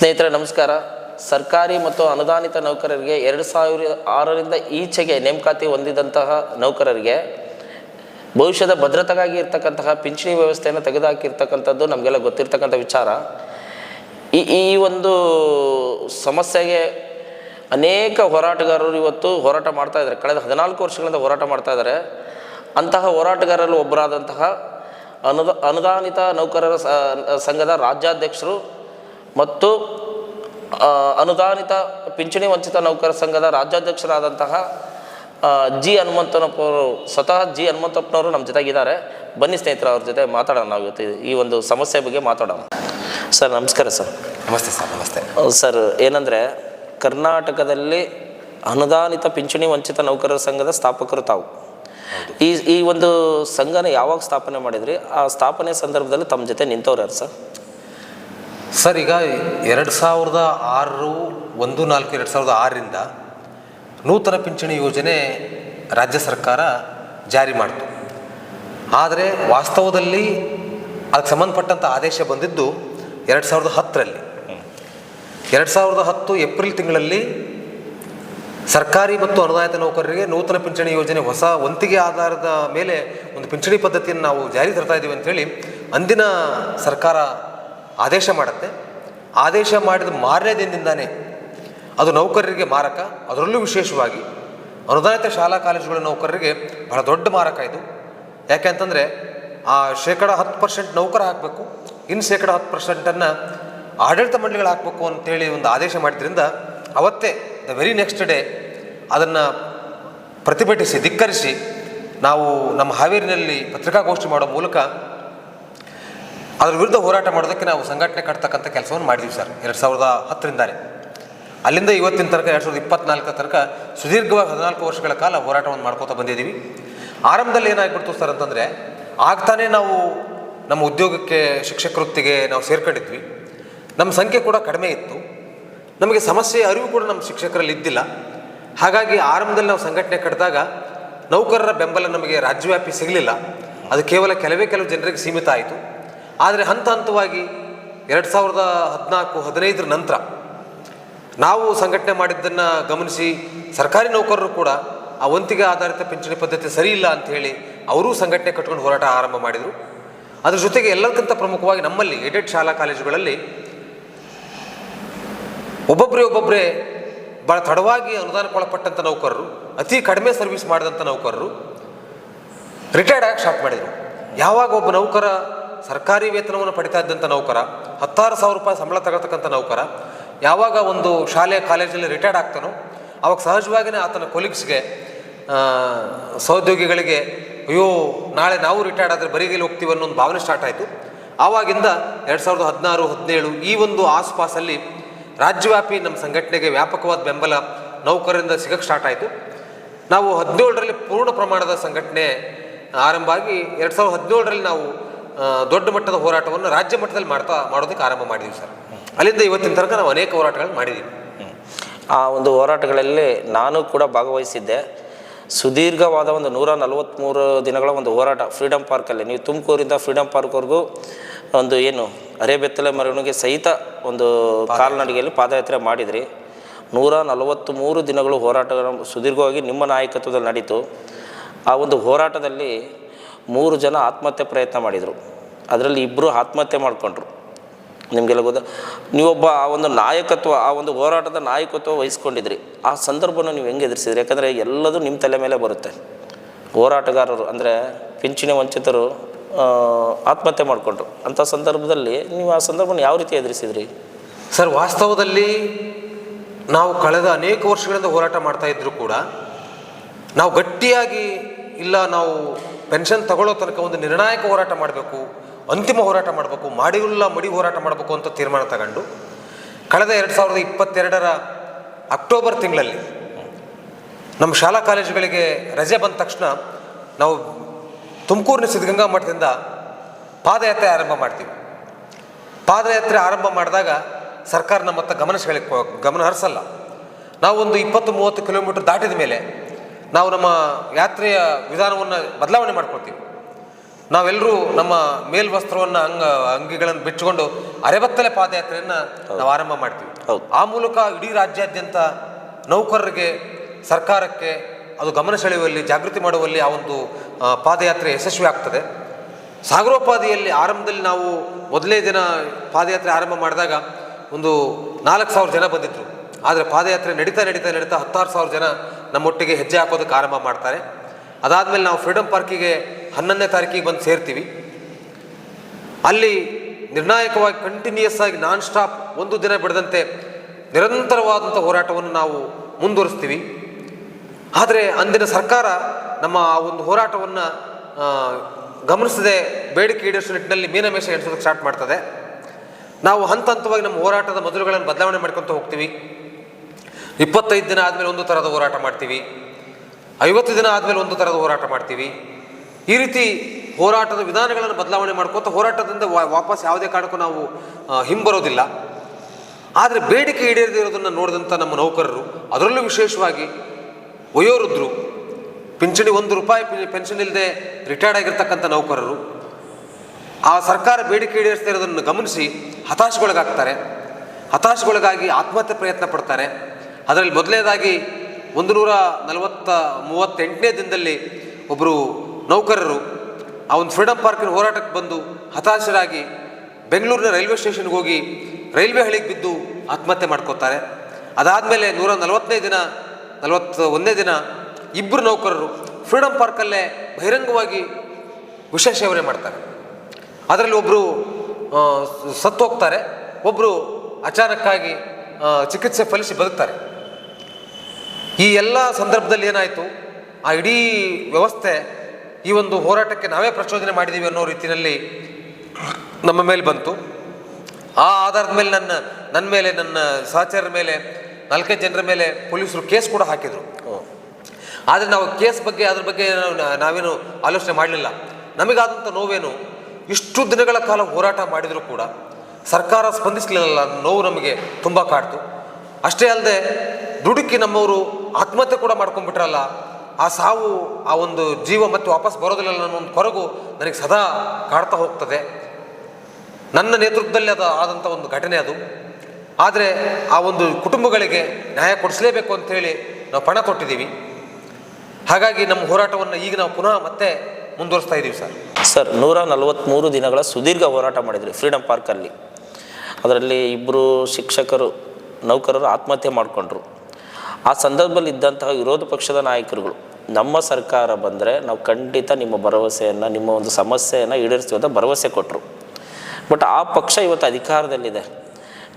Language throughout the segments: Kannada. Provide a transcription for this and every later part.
ಸ್ನೇಹಿತರೆ, ನಮಸ್ಕಾರ. ಸರ್ಕಾರಿ ಮತ್ತು ಅನುದಾನಿತ ನೌಕರರಿಗೆ ಎರಡು ಸಾವಿರ ಆರರಿಂದ ಈಚೆಗೆ ನೇಮಕಾತಿ ಹೊಂದಿದಂತಹ ನೌಕರರಿಗೆ ಭವಿಷ್ಯದ ಭದ್ರತೆಗಾಗಿ ಇರ್ತಕ್ಕಂತಹ ಪಿಂಚಣಿ ವ್ಯವಸ್ಥೆಯನ್ನು ತೆಗೆದುಹಾಕಿರ್ತಕ್ಕಂಥದ್ದು ನಮಗೆಲ್ಲ ಗೊತ್ತಿರ್ತಕ್ಕಂಥ ವಿಚಾರ. ಈ ಈ ಒಂದು ಸಮಸ್ಯೆಗೆ ಅನೇಕ ಹೋರಾಟಗಾರರು ಇವತ್ತು ಹೋರಾಟ ಮಾಡ್ತಾ ಇದ್ದಾರೆ. ಕಳೆದ ಹದಿನಾಲ್ಕು ವರ್ಷಗಳಿಂದ ಹೋರಾಟ ಮಾಡ್ತಾ ಇದ್ದಾರೆ. ಅಂತಹ ಹೋರಾಟಗಾರರಲ್ಲಿ ಒಬ್ಬರಾದಂತಹ ಅನುದ, ಅನುದಾನಿತ ನೌಕರರ ಸಂಘದ ರಾಜ್ಯಾಧ್ಯಕ್ಷರು ಮತ್ತು ಅನುದಾನಿತ ಪಿಂಚಣಿ ವಂಚಿತ ನೌಕರ ಸಂಘದ ರಾಜ್ಯಾಧ್ಯಕ್ಷರಾದಂತಹ ಜಿ ಹನುಮಂತನಪ್ಪವರು ಸ್ವತಃ ಜಿ ಹನುಮಂತಪ್ಪನವರು ನಮ್ಮ ಜೊತೆಗಿದ್ದಾರೆ. ಬನ್ನಿ ಸ್ನೇಹಿತರ ಅವ್ರ ಜೊತೆ ಮಾತಾಡೋಣ ನಾವು ಇವತ್ತು ಈ ಒಂದು ಸಮಸ್ಯೆ ಬಗ್ಗೆ ಮಾತಾಡೋಣ. ಸರ್ ನಮಸ್ಕಾರ ಸರ್. ನಮಸ್ತೆ ಸರ್ ನಮಸ್ತೆ. ಸರ್ ಏನಂದರೆ ಕರ್ನಾಟಕದಲ್ಲಿ ಅನುದಾನಿತ ಪಿಂಚಣಿ ವಂಚಿತ ನೌಕರರ ಸಂಘದ ಸ್ಥಾಪಕರು ತಾವು. ಈ ಈ ಒಂದು ಸಂಘನ ಯಾವಾಗ ಸ್ಥಾಪನೆ ಮಾಡಿದ್ರಿ? ಆ ಸ್ಥಾಪನೆ ಸಂದರ್ಭದಲ್ಲಿ ತಮ್ಮ ಜೊತೆ ನಿಂತವ್ರು ಯಾರು ಸರ್? ಸರ್, ಈಗ ಎರಡು ಸಾವಿರದ ಆರು ಒಂದು ನಾಲ್ಕು ಎರಡು ಸಾವಿರದ ಆರರಿಂದ ನೂತನ ಪಿಂಚಣಿ ಯೋಜನೆ ರಾಜ್ಯ ಸರ್ಕಾರ ಜಾರಿ ಮಾಡಿತು. ಆದರೆ ವಾಸ್ತವದಲ್ಲಿ ಅದಕ್ಕೆ ಸಂಬಂಧಪಟ್ಟಂಥ ಆದೇಶ ಬಂದಿದ್ದು ಎರಡು ಸಾವಿರದ ಹತ್ತರಲ್ಲಿ. ಎರಡು ಸಾವಿರದ ಹತ್ತು ಏಪ್ರಿಲ್ ತಿಂಗಳಲ್ಲಿ ಸರ್ಕಾರಿ ಮತ್ತು ಅನುದಾನಿತ ನೌಕರರಿಗೆ ನೂತನ ಪಿಂಚಣಿ ಯೋಜನೆ ಹೊಸ ವಂತಿಗೆ ಆಧಾರದ ಮೇಲೆ ಒಂದು ಪಿಂಚಣಿ ಪದ್ಧತಿಯನ್ನು ನಾವು ಜಾರಿ ತರ್ತಾ ಇದ್ದೀವಿ ಅಂಥೇಳಿ ಅಂದಿನ ಸರ್ಕಾರ ಆದೇಶ ಮಾಡುತ್ತೆ. ಆದೇಶ ಮಾಡಿದ ಮಾರನೇ ದಿನದಿಂದಾನೇ ಅದು ನೌಕರರಿಗೆ ಮಾರಕ. ಅದರಲ್ಲೂ ವಿಶೇಷವಾಗಿ ಅನುದಾನಿತ ಶಾಲಾ ಕಾಲೇಜುಗಳ ನೌಕರರಿಗೆ ಬಹಳ ದೊಡ್ಡ ಮಾರಕ ಇದು. ಯಾಕೆ ಅಂತಂದರೆ ಆ ಶೇಕಡ ಹತ್ತು ಪರ್ಸೆಂಟ್ ನೌಕರ ಹಾಕಬೇಕು ಇನ್ನು ಶೇಕಡ ಹತ್ತು ಪರ್ಸೆಂಟನ್ನು ಆಡಳಿತ ಮಂಡಳಿಗಳು ಹಾಕಬೇಕು ಅಂತೇಳಿ ಒಂದು ಆದೇಶ ಮಾಡಿದ್ರಿಂದ ಅವತ್ತೇ ದ ವೆರಿ ನೆಕ್ಸ್ಟ್ ಡೇ ಅದನ್ನು ಪ್ರತಿಭಟಿಸಿ, ಧಿಕ್ಕರಿಸಿ ನಾವು ನಮ್ಮ ಹಾವೇರಿನಲ್ಲಿ ಪತ್ರಿಕಾಗೋಷ್ಠಿ ಮಾಡೋ ಮೂಲಕ ಅದ್ರ ವಿರುದ್ಧ ಹೋರಾಟ ಮಾಡೋದಕ್ಕೆ ನಾವು ಸಂಘಟನೆ ಕಟ್ತಕ್ಕಂಥ ಕೆಲಸವನ್ನು ಮಾಡಿದ್ವಿ ಸರ್, ಎರಡು ಸಾವಿರದ ಹತ್ತರಿಂದಾನೆ. ಅಲ್ಲಿಂದ ಇವತ್ತಿನ ತನಕ ಎರಡು ಸಾವಿರದ ಇಪ್ಪತ್ನಾಲ್ಕರ ತನಕ ಸುದೀರ್ಘವಾಗಿ ಹದಿನಾಲ್ಕು ವರ್ಷಗಳ ಕಾಲ ಹೋರಾಟವನ್ನು ಮಾಡ್ಕೋತಾ ಬಂದಿದ್ದೀವಿ. ಆರಂಭದಲ್ಲಿ ಏನಾಗ್ಬಿಡ್ತು ಸರ್ ಅಂತಂದರೆ, ಆಗ್ತಾನೆ ನಾವು ನಮ್ಮ ಉದ್ಯೋಗಕ್ಕೆ ಶಿಕ್ಷಕ ವೃತ್ತಿಗೆ ನಾವು ಸೇರ್ಕೊಂಡಿದ್ವಿ. ನಮ್ಮ ಸಂಖ್ಯೆ ಕೂಡ ಕಡಿಮೆ ಇತ್ತು. ನಮಗೆ ಸಮಸ್ಯೆ, ಅರಿವು ಕೂಡ ನಮ್ಮ ಶಿಕ್ಷಕರಲ್ಲಿ ಇದ್ದಿಲ್ಲ. ಹಾಗಾಗಿ ಆರಂಭದಲ್ಲಿ ನಾವು ಸಂಘಟನೆ ಕಟ್ಟಿದಾಗ ನೌಕರರ ಬೆಂಬಲ ನಮಗೆ ರಾಜ್ಯವ್ಯಾಪಿ ಸಿಗಲಿಲ್ಲ. ಅದು ಕೇವಲ ಕೆಲವೇ ಕೆಲವು ಜನರಿಗೆ ಸೀಮಿತ ಆಯಿತು. ಆದರೆ ಹಂತ ಹಂತವಾಗಿ ಎರಡು ಸಾವಿರದ ಹದಿನಾಲ್ಕು, ಹದಿನೈದರ ನಂತರ ನಾವು ಸಂಘಟನೆ ಮಾಡಿದ್ದನ್ನು ಗಮನಿಸಿ ಸರ್ಕಾರಿ ನೌಕರರು ಕೂಡ ಆ ವಂತಿಗೆ ಆಧಾರಿತ ಪಿಂಚಣಿ ಪದ್ಧತಿ ಸರಿ ಇಲ್ಲ ಅಂತ ಹೇಳಿ ಅವರೂ ಸಂಘಟನೆ ಕಟ್ಕೊಂಡು ಹೋರಾಟ ಆರಂಭ ಮಾಡಿದರು. ಅದ್ರ ಜೊತೆಗೆ ಎಲ್ಲದಕ್ಕಿಂತ ಪ್ರಮುಖವಾಗಿ ನಮ್ಮಲ್ಲಿ ಎಡೆಡ್ ಶಾಲಾ ಕಾಲೇಜುಗಳಲ್ಲಿ ಒಬ್ಬೊಬ್ಬರೇ ಒಬ್ಬೊಬ್ಬರೇ ಭಾಳ ತಡವಾಗಿ ಅನುದಾನಕ್ಕೊಳಪಟ್ಟಂಥ ನೌಕರರು, ಅತಿ ಕಡಿಮೆ ಸರ್ವಿಸ್ ಮಾಡಿದಂಥ ನೌಕರರು ರಿಟೈರ್ಡ್ ಆಗಿ ಶಾಪ್ ಮಾಡಿದರು. ಯಾವಾಗ ಒಬ್ಬ ನೌಕರ ಸರ್ಕಾರಿ ವೇತನವನ್ನು ಪಡಿತಾ ಇದ್ದಂಥ ನೌಕರ, ಹತ್ತಾರು ಸಾವಿರ ರೂಪಾಯಿ ಸಂಬಳ ತಗೊಳ್ತಕ್ಕಂಥ ನೌಕರ, ಯಾವಾಗ ಒಂದು ಶಾಲೆ ಕಾಲೇಜಲ್ಲಿ ರಿಟೈರ್ಡ್ ಆಗ್ತಾನೋ, ಅವಾಗ ಸಹಜವಾಗಿಯೇ ಆತನ ಕೊಲೀಗ್ಸ್ಗೆ ಸಹೋದ್ಯೋಗಿಗಳಿಗೆ, ಅಯ್ಯೋ, ನಾಳೆ ನಾವು ರಿಟೈರ್ಡ್ ಆದರೆ ಬರಿಗೈಲಿ ಹೋಗ್ತೀವಿ ಅನ್ನೋ ಒಂದು ಭಾವನೆ ಸ್ಟಾರ್ಟ್ ಆಯಿತು. ಆವಾಗಿಂದ ಎರಡು ಸಾವಿರದ ಹದಿನಾರು, ಹದಿನೇಳು ಈ ಒಂದು ಆಸ್ಪಾಸಲ್ಲಿ ರಾಜ್ಯವ್ಯಾಪಿ ನಮ್ಮ ಸಂಘಟನೆಗೆ ವ್ಯಾಪಕವಾದ ಬೆಂಬಲ ನೌಕರರಿಂದ ಸಿಗಕ್ಕೆ ಸ್ಟಾರ್ಟ್ ಆಯಿತು. ನಾವು ಹದಿನೇಳರಲ್ಲಿ ಪೂರ್ಣ ಪ್ರಮಾಣದ ಸಂಘಟನೆ ಆರಂಭ ಆಗಿ ಎರಡು ಸಾವಿರದ ಹದಿನೇಳರಲ್ಲಿ ನಾವು ದೊಡ್ಡ ಮಟ್ಟದ ಹೋರಾಟವನ್ನು ರಾಜ್ಯ ಮಟ್ಟದಲ್ಲಿ ಮಾಡ್ತಾ ಮಾಡೋದಕ್ಕೆ ಆರಂಭ ಮಾಡಿದ್ದೀವಿ ಸರ್. ಅಲ್ಲಿಂದ ಇವತ್ತಿನ ತನಕ ನಾವು ಅನೇಕ ಹೋರಾಟಗಳನ್ನು ಮಾಡಿದ್ದೀವಿ ಆ ಒಂದು ಹೋರಾಟಗಳಲ್ಲಿ ನಾನು ಕೂಡ ಭಾಗವಹಿಸಿದ್ದೆ. ಸುದೀರ್ಘವಾದ ಒಂದು ನೂರ ನಲವತ್ತ್ಮೂರು ದಿನಗಳ ಒಂದು ಹೋರಾಟ ಫ್ರೀಡಮ್ ಪಾರ್ಕಲ್ಲಿ. ನೀವು ತುಮಕೂರಿಂದ ಫ್ರೀಡಮ್ ಪಾರ್ಕ್ವರೆಗೂ ಒಂದು ಏನು ಅರೆಬೆತ್ತಲೆ ಮೆರವಣಿಗೆ ಸಹಿತ ಒಂದು ಕಾಲ್ನಡಿಗೆಯಲ್ಲಿ ಪಾದಯಾತ್ರೆ ಮಾಡಿದ್ರಿ. ನೂರ ನಲವತ್ತ್ಮೂರು ದಿನಗಳು ಹೋರಾಟ ಸುದೀರ್ಘವಾಗಿ ನಿಮ್ಮ ನಾಯಕತ್ವದಲ್ಲಿ ನಡೀತು. ಆ ಒಂದು ಹೋರಾಟದಲ್ಲಿ ಮೂರು ಜನ ಆತ್ಮಹತ್ಯೆ ಪ್ರಯತ್ನ ಮಾಡಿದರು. ಅದರಲ್ಲಿ ಇಬ್ಬರು ಆತ್ಮಹತ್ಯೆ ಮಾಡಿಕೊಂಡ್ರು. ನಿಮಗೆಲ್ಲ ಗೊತ್ತಾ? ನೀವೊಬ್ಬ ಆ ಒಂದು ನಾಯಕತ್ವ, ಆ ಒಂದು ಹೋರಾಟದ ನಾಯಕತ್ವ ವಹಿಸ್ಕೊಂಡಿದ್ರಿ. ಆ ಸಂದರ್ಭನ ನೀವು ಹೆಂಗೆ ಎದುರಿಸಿದ್ರಿ? ಯಾಕಂದರೆ ಎಲ್ಲದೂ ನಿಮ್ಮ ತಲೆ ಮೇಲೆ ಬರುತ್ತೆ. ಹೋರಾಟಗಾರರು, ಅಂದರೆ ಪಿಂಚಣಿ ವಂಚಿತರು ಆತ್ಮಹತ್ಯೆ ಮಾಡಿಕೊಂಡ್ರು. ಅಂಥ ಸಂದರ್ಭದಲ್ಲಿ ನೀವು ಆ ಸಂದರ್ಭನ ಯಾವ ರೀತಿ ಎದುರಿಸಿದ್ರಿ? ಸರ್, ವಾಸ್ತವದಲ್ಲಿ ನಾವು ಕಳೆದ ಅನೇಕ ವರ್ಷಗಳಿಂದ ಹೋರಾಟ ಮಾಡ್ತಾ ಇದ್ದರೂ ಕೂಡ ನಾವು ಗಟ್ಟಿಯಾಗಿ ಇಲ್ಲ, ನಾವು ಪೆನ್ಷನ್ ತಗೊಳ್ಳೋ ತನಕ ಒಂದು ನಿರ್ಣಾಯಕ ಹೋರಾಟ ಮಾಡಬೇಕು, ಅಂತಿಮ ಹೋರಾಟ ಮಾಡಬೇಕು ಮಾಡಿಯುಲ್ಲ ಮಡಿ ಹೋರಾಟ ಮಾಡಬೇಕು ಅಂತ ತೀರ್ಮಾನ ತಗೊಂಡು ಕಳೆದ ಎರಡು ಸಾವಿರದ ಇಪ್ಪತ್ತೆರಡರ ಅಕ್ಟೋಬರ್ ತಿಂಗಳಲ್ಲಿ ನಮ್ಮ ಶಾಲಾ ಕಾಲೇಜುಗಳಿಗೆ ರಜೆ ಬಂದ ತಕ್ಷಣ ನಾವು ತುಮಕೂರಿನ ಸಿದ್ಧಗಂಗಾ ಮಠದಿಂದ ಪಾದಯಾತ್ರೆ ಆರಂಭ ಮಾಡ್ತೀವಿ. ಪಾದಯಾತ್ರೆ ಆರಂಭ ಮಾಡಿದಾಗ ಸರ್ಕಾರ ನಮ್ಮ ಹತ್ರ ಗಮನ ಗಮನ ಹರಿಸಲ್ಲ. ನಾವು ಒಂದು ಇಪ್ಪತ್ತು ಮೂವತ್ತು ಕಿಲೋಮೀಟರ್ ದಾಟಿದ ಮೇಲೆ ನಾವು ನಮ್ಮ ಯಾತ್ರೆಯ ವಿಧಾನವನ್ನು ಬದಲಾವಣೆ ಮಾಡ್ಕೊಳ್ತೀವಿ. ನಾವೆಲ್ಲರೂ ನಮ್ಮ ಮೇಲ್ವಸ್ತ್ರವನ್ನು ಅಂಗ ಅಂಗಿಗಳನ್ನು ಬಿಚ್ಚಿಕೊಂಡು ಅರೆಬತ್ತಲೆ ಪಾದಯಾತ್ರೆಯನ್ನು ನಾವು ಆರಂಭ ಮಾಡ್ತೀವಿ. ಆ ಮೂಲಕ ಇಡೀ ರಾಜ್ಯಾದ್ಯಂತ ನೌಕರರಿಗೆ ಸರ್ಕಾರಕ್ಕೆ ಅದು ಗಮನ ಸೆಳೆಯುವಲ್ಲಿ ಜಾಗೃತಿ ಮಾಡುವಲ್ಲಿ ಆ ಒಂದು ಪಾದಯಾತ್ರೆ ಯಶಸ್ವಿ ಆಗ್ತದೆ. ಸಾಗರೋಪಾದಿಯಲ್ಲಿ ಆರಂಭದಲ್ಲಿ ನಾವು ಮೊದಲನೇ ದಿನ ಪಾದಯಾತ್ರೆ ಆರಂಭ ಮಾಡಿದಾಗ ಒಂದು ನಾಲ್ಕು ಸಾವಿರ ಜನ ಬಂದಿದ್ರು. ಆದರೆ ಪಾದಯಾತ್ರೆ ನಡೀತಾ ನಡೀತಾ ನಡೀತಾ ಹತ್ತಾರು ಸಾವಿರ ಜನ ನಮ್ಮೊಟ್ಟಿಗೆ ಹೆಜ್ಜೆ ಹಾಕೋದಕ್ಕೆ ಆರಂಭ ಮಾಡ್ತಾರೆ. ಅದಾದಮೇಲೆ ನಾವು ಫ್ರೀಡಮ್ ಪಾರ್ಕಿಗೆ ಹನ್ನೊಂದನೇ ತಾರೀಕಿಗೆ ಬಂದು ಸೇರ್ತೀವಿ. ಅಲ್ಲಿ ನಿರ್ಣಾಯಕವಾಗಿ ಕಂಟಿನ್ಯೂಯಸ್ ಆಗಿ ನಾನ್ ಸ್ಟಾಪ್ ಒಂದು ದಿನ ಬಿಡದಂತೆ ನಿರಂತರವಾದಂಥ ಹೋರಾಟವನ್ನು ನಾವು ಮುಂದುವರಿಸ್ತೀವಿ. ಆದರೆ ಅಂದಿನ ಸರ್ಕಾರ ನಮ್ಮ ಆ ಒಂದು ಹೋರಾಟವನ್ನು ಗಮನಿಸದೆ ಬೇಡಿಕೆ ಈಡೇರಿಸುವ ನಿಟ್ಟಿನಲ್ಲಿ ಮೀನಮೇಷ ಎಣಿಸೋದಕ್ಕೆ ಸ್ಟಾರ್ಟ್ ಮಾಡ್ತದೆ. ನಾವು ಹಂತ ಹಂತವಾಗಿ ನಮ್ಮ ಹೋರಾಟದ ಮೊದಲುಗಳನ್ನು ಬದಲಾವಣೆ ಮಾಡ್ಕೊತ ಹೋಗ್ತೀವಿ. ಇಪ್ಪತ್ತೈದು ದಿನ ಆದಮೇಲೆ ಒಂದು ಥರದ ಹೋರಾಟ ಮಾಡ್ತೀವಿ. ಐವತ್ತು ದಿನ ಆದಮೇಲೆ ಒಂದು ಥರದ ಹೋರಾಟ ಮಾಡ್ತೀವಿ. ಈ ರೀತಿ ಹೋರಾಟದ ವಿಧಾನಗಳನ್ನು ಬದಲಾವಣೆ ಮಾಡ್ಕೋತ ಹೋರಾಟದಿಂದ ವಾಪಸ್ ಯಾವುದೇ ಕಾರಣಕ್ಕೂ ನಾವು ಹಿಂಬರೋದಿಲ್ಲ. ಆದರೆ ಬೇಡಿಕೆ ಈಡೇರದಿರೋದನ್ನು ನೋಡಿದಂಥ ನಮ್ಮ ನೌಕರರು, ಅದರಲ್ಲೂ ವಿಶೇಷವಾಗಿ ವಯೋವೃದ್ಧರು, ಪಿಂಚಣಿ ಒಂದು ರೂಪಾಯಿ ಪೆನ್ಷನ್ ಇಲ್ಲದೆ ರಿಟೈರ್ಡ್ ಆಗಿರ್ತಕ್ಕಂಥ ನೌಕರರು, ಆ ಸರ್ಕಾರ ಬೇಡಿಕೆ ಈಡೇರಿಸ್ತಾ ಇರೋದನ್ನು ಗಮನಿಸಿ ಹತಾಶೆಗೊಳಗಾಗ್ತಾರೆ. ಹತಾಶೆಗೊಳಗಾಗಿ ಆತ್ಮಹತ್ಯೆ ಪ್ರಯತ್ನ ಪಡ್ತಾರೆ. ಅದರಲ್ಲಿ ಮೊದಲನೇದಾಗಿ ಒಂದು ನೂರ ನಲವತ್ತ ಮೂವತ್ತೆಂಟನೇ ದಿನದಲ್ಲಿ ಒಬ್ಬರು ನೌಕರರು ಆ ಒಂದು ಫ್ರೀಡಮ್ ಪಾರ್ಕಿನ ಹೋರಾಟಕ್ಕೆ ಬಂದು ಹತಾಶರಾಗಿ ಬೆಂಗಳೂರಿನ ರೈಲ್ವೆ ಸ್ಟೇಷನ್ಗೆ ಹೋಗಿ ರೈಲ್ವೆ ಹಳಿಗೆ ಬಿದ್ದು ಆತ್ಮಹತ್ಯೆ ಮಾಡ್ಕೋತಾರೆ ಅದಾದಮೇಲೆ ನೂರ ನಲವತ್ತನೇ ದಿನ ನಲವತ್ತ ಒಂದನೇ ದಿನ ಇಬ್ಬರು ನೌಕರರು ಫ್ರೀಡಮ್ ಪಾರ್ಕಲ್ಲೇ ಬಹಿರಂಗವಾಗಿ ವಿಷ ಸೇವನೆ ಮಾಡ್ತಾರೆ. ಅದರಲ್ಲಿ ಒಬ್ಬರು ಸತ್ತು ಹೋಗ್ತಾರೆ ಒಬ್ಬರು ಅಚಾನಕ್ಕಾಗಿ ಚಿಕಿತ್ಸೆ ಫಲಿಸಿ ಬದುಕ್ತಾರೆ. ಈ ಎಲ್ಲ ಸಂದರ್ಭದಲ್ಲಿ ಏನಾಯಿತು? ಆ ಇಡೀ ವ್ಯವಸ್ಥೆ ಈ ಒಂದು ಹೋರಾಟಕ್ಕೆ ನಾವೇ ಪ್ರಚೋದನೆ ಮಾಡಿದ್ದೀವಿ ಅನ್ನೋ ರೀತಿಯಲ್ಲಿ ನಮ್ಮ ಮೇಲೆ ಬಂತು. ಆ ಆಧಾರದ ಮೇಲೆ ನನ್ನ ನನ್ನ ಮೇಲೆ ನನ್ನ ಸಹಚರರ ಮೇಲೆ ನಾಲ್ಕೈದು ಜನರ ಮೇಲೆ ಪೊಲೀಸರು ಕೇಸ್ ಕೂಡ ಹಾಕಿದರು. ಆದರೆ ನಾವು ಕೇಸ್ ಬಗ್ಗೆ ಅದ್ರ ಬಗ್ಗೆ ನಾವು- ನಾವೇನು ಆಲೋಚನೆ ಮಾಡಲಿಲ್ಲ. ನಮಗಾದಂಥ ನೋವೇನು? ಇಷ್ಟು ದಿನಗಳ ಕಾಲ ಹೋರಾಟ ಮಾಡಿದರೂ ಕೂಡ ಸರ್ಕಾರ ಸ್ಪಂದಿಸಲಿಲ್ಲ ನೋವು ನಮಗೆ ತುಂಬ ಕಾಡ್ತು. ಅಷ್ಟೇ ಅಲ್ಲದೆ ದುಡುಕಿ ನಮ್ಮವರು ಆತ್ಮಹತ್ಯೆ ಕೂಡ ಮಾಡ್ಕೊಂಡ್ಬಿಟ್ರಲ್ಲ, ಆ ಸಾವು, ಆ ಒಂದು ಜೀವ ಮತ್ತೆ ವಾಪಸ್ ಬರೋದಿಲ್ಲ ಅನ್ನೋ ಒಂದು ಕೊರಗು ನನಗೆ ಸದಾ ಕಾಡ್ತಾ ಹೋಗ್ತದೆ. ನನ್ನ ನೇತೃತ್ವದಲ್ಲಿ ಅದು ಆದಂಥ ಒಂದು ಘಟನೆ ಅದು. ಆದರೆ ಆ ಒಂದು ಕುಟುಂಬಗಳಿಗೆ ನ್ಯಾಯ ಕೊಡಿಸಲೇಬೇಕು ಅಂಥೇಳಿ ನಾವು ಪಣ ಕೊಟ್ಟಿದ್ದೀವಿ. ಹಾಗಾಗಿ ನಮ್ಮ ಹೋರಾಟವನ್ನು ಈಗ ನಾವು ಪುನಃ ಮತ್ತೆ ಮುಂದುವರಿಸ್ತಾ ಇದ್ದೀವಿ ಸರ್. ಸರ್, ನೂರ ನಲವತ್ತ್ಮೂರು ದಿನಗಳ ಸುದೀರ್ಘ ಹೋರಾಟ ಮಾಡಿದ್ರಿ ಫ್ರೀಡಮ್ ಪಾರ್ಕಲ್ಲಿ ಅದರಲ್ಲಿ ಇಬ್ಬರು ಶಿಕ್ಷಕರು, ನೌಕರರು ಆತ್ಮಹತ್ಯೆ ಮಾಡಿಕೊಂಡ್ರು. ಆ ಸಂದರ್ಭದಲ್ಲಿ ಇದ್ದಂತಹ ವಿರೋಧ ಪಕ್ಷದ ನಾಯಕರುಗಳು, ನಮ್ಮ ಸರ್ಕಾರ ಬಂದರೆ ನಾವು ಖಂಡಿತ ನಿಮ್ಮ ಭರವಸೆಯನ್ನು, ನಿಮ್ಮ ಒಂದು ಸಮಸ್ಯೆಯನ್ನು ಈಡೇರಿಸ್ತೀವಿ ಅಂತ ಭರವಸೆ ಕೊಟ್ಟರು ಬಟ್ ಆ ಪಕ್ಷ ಇವತ್ತು ಅಧಿಕಾರದಲ್ಲಿದೆ.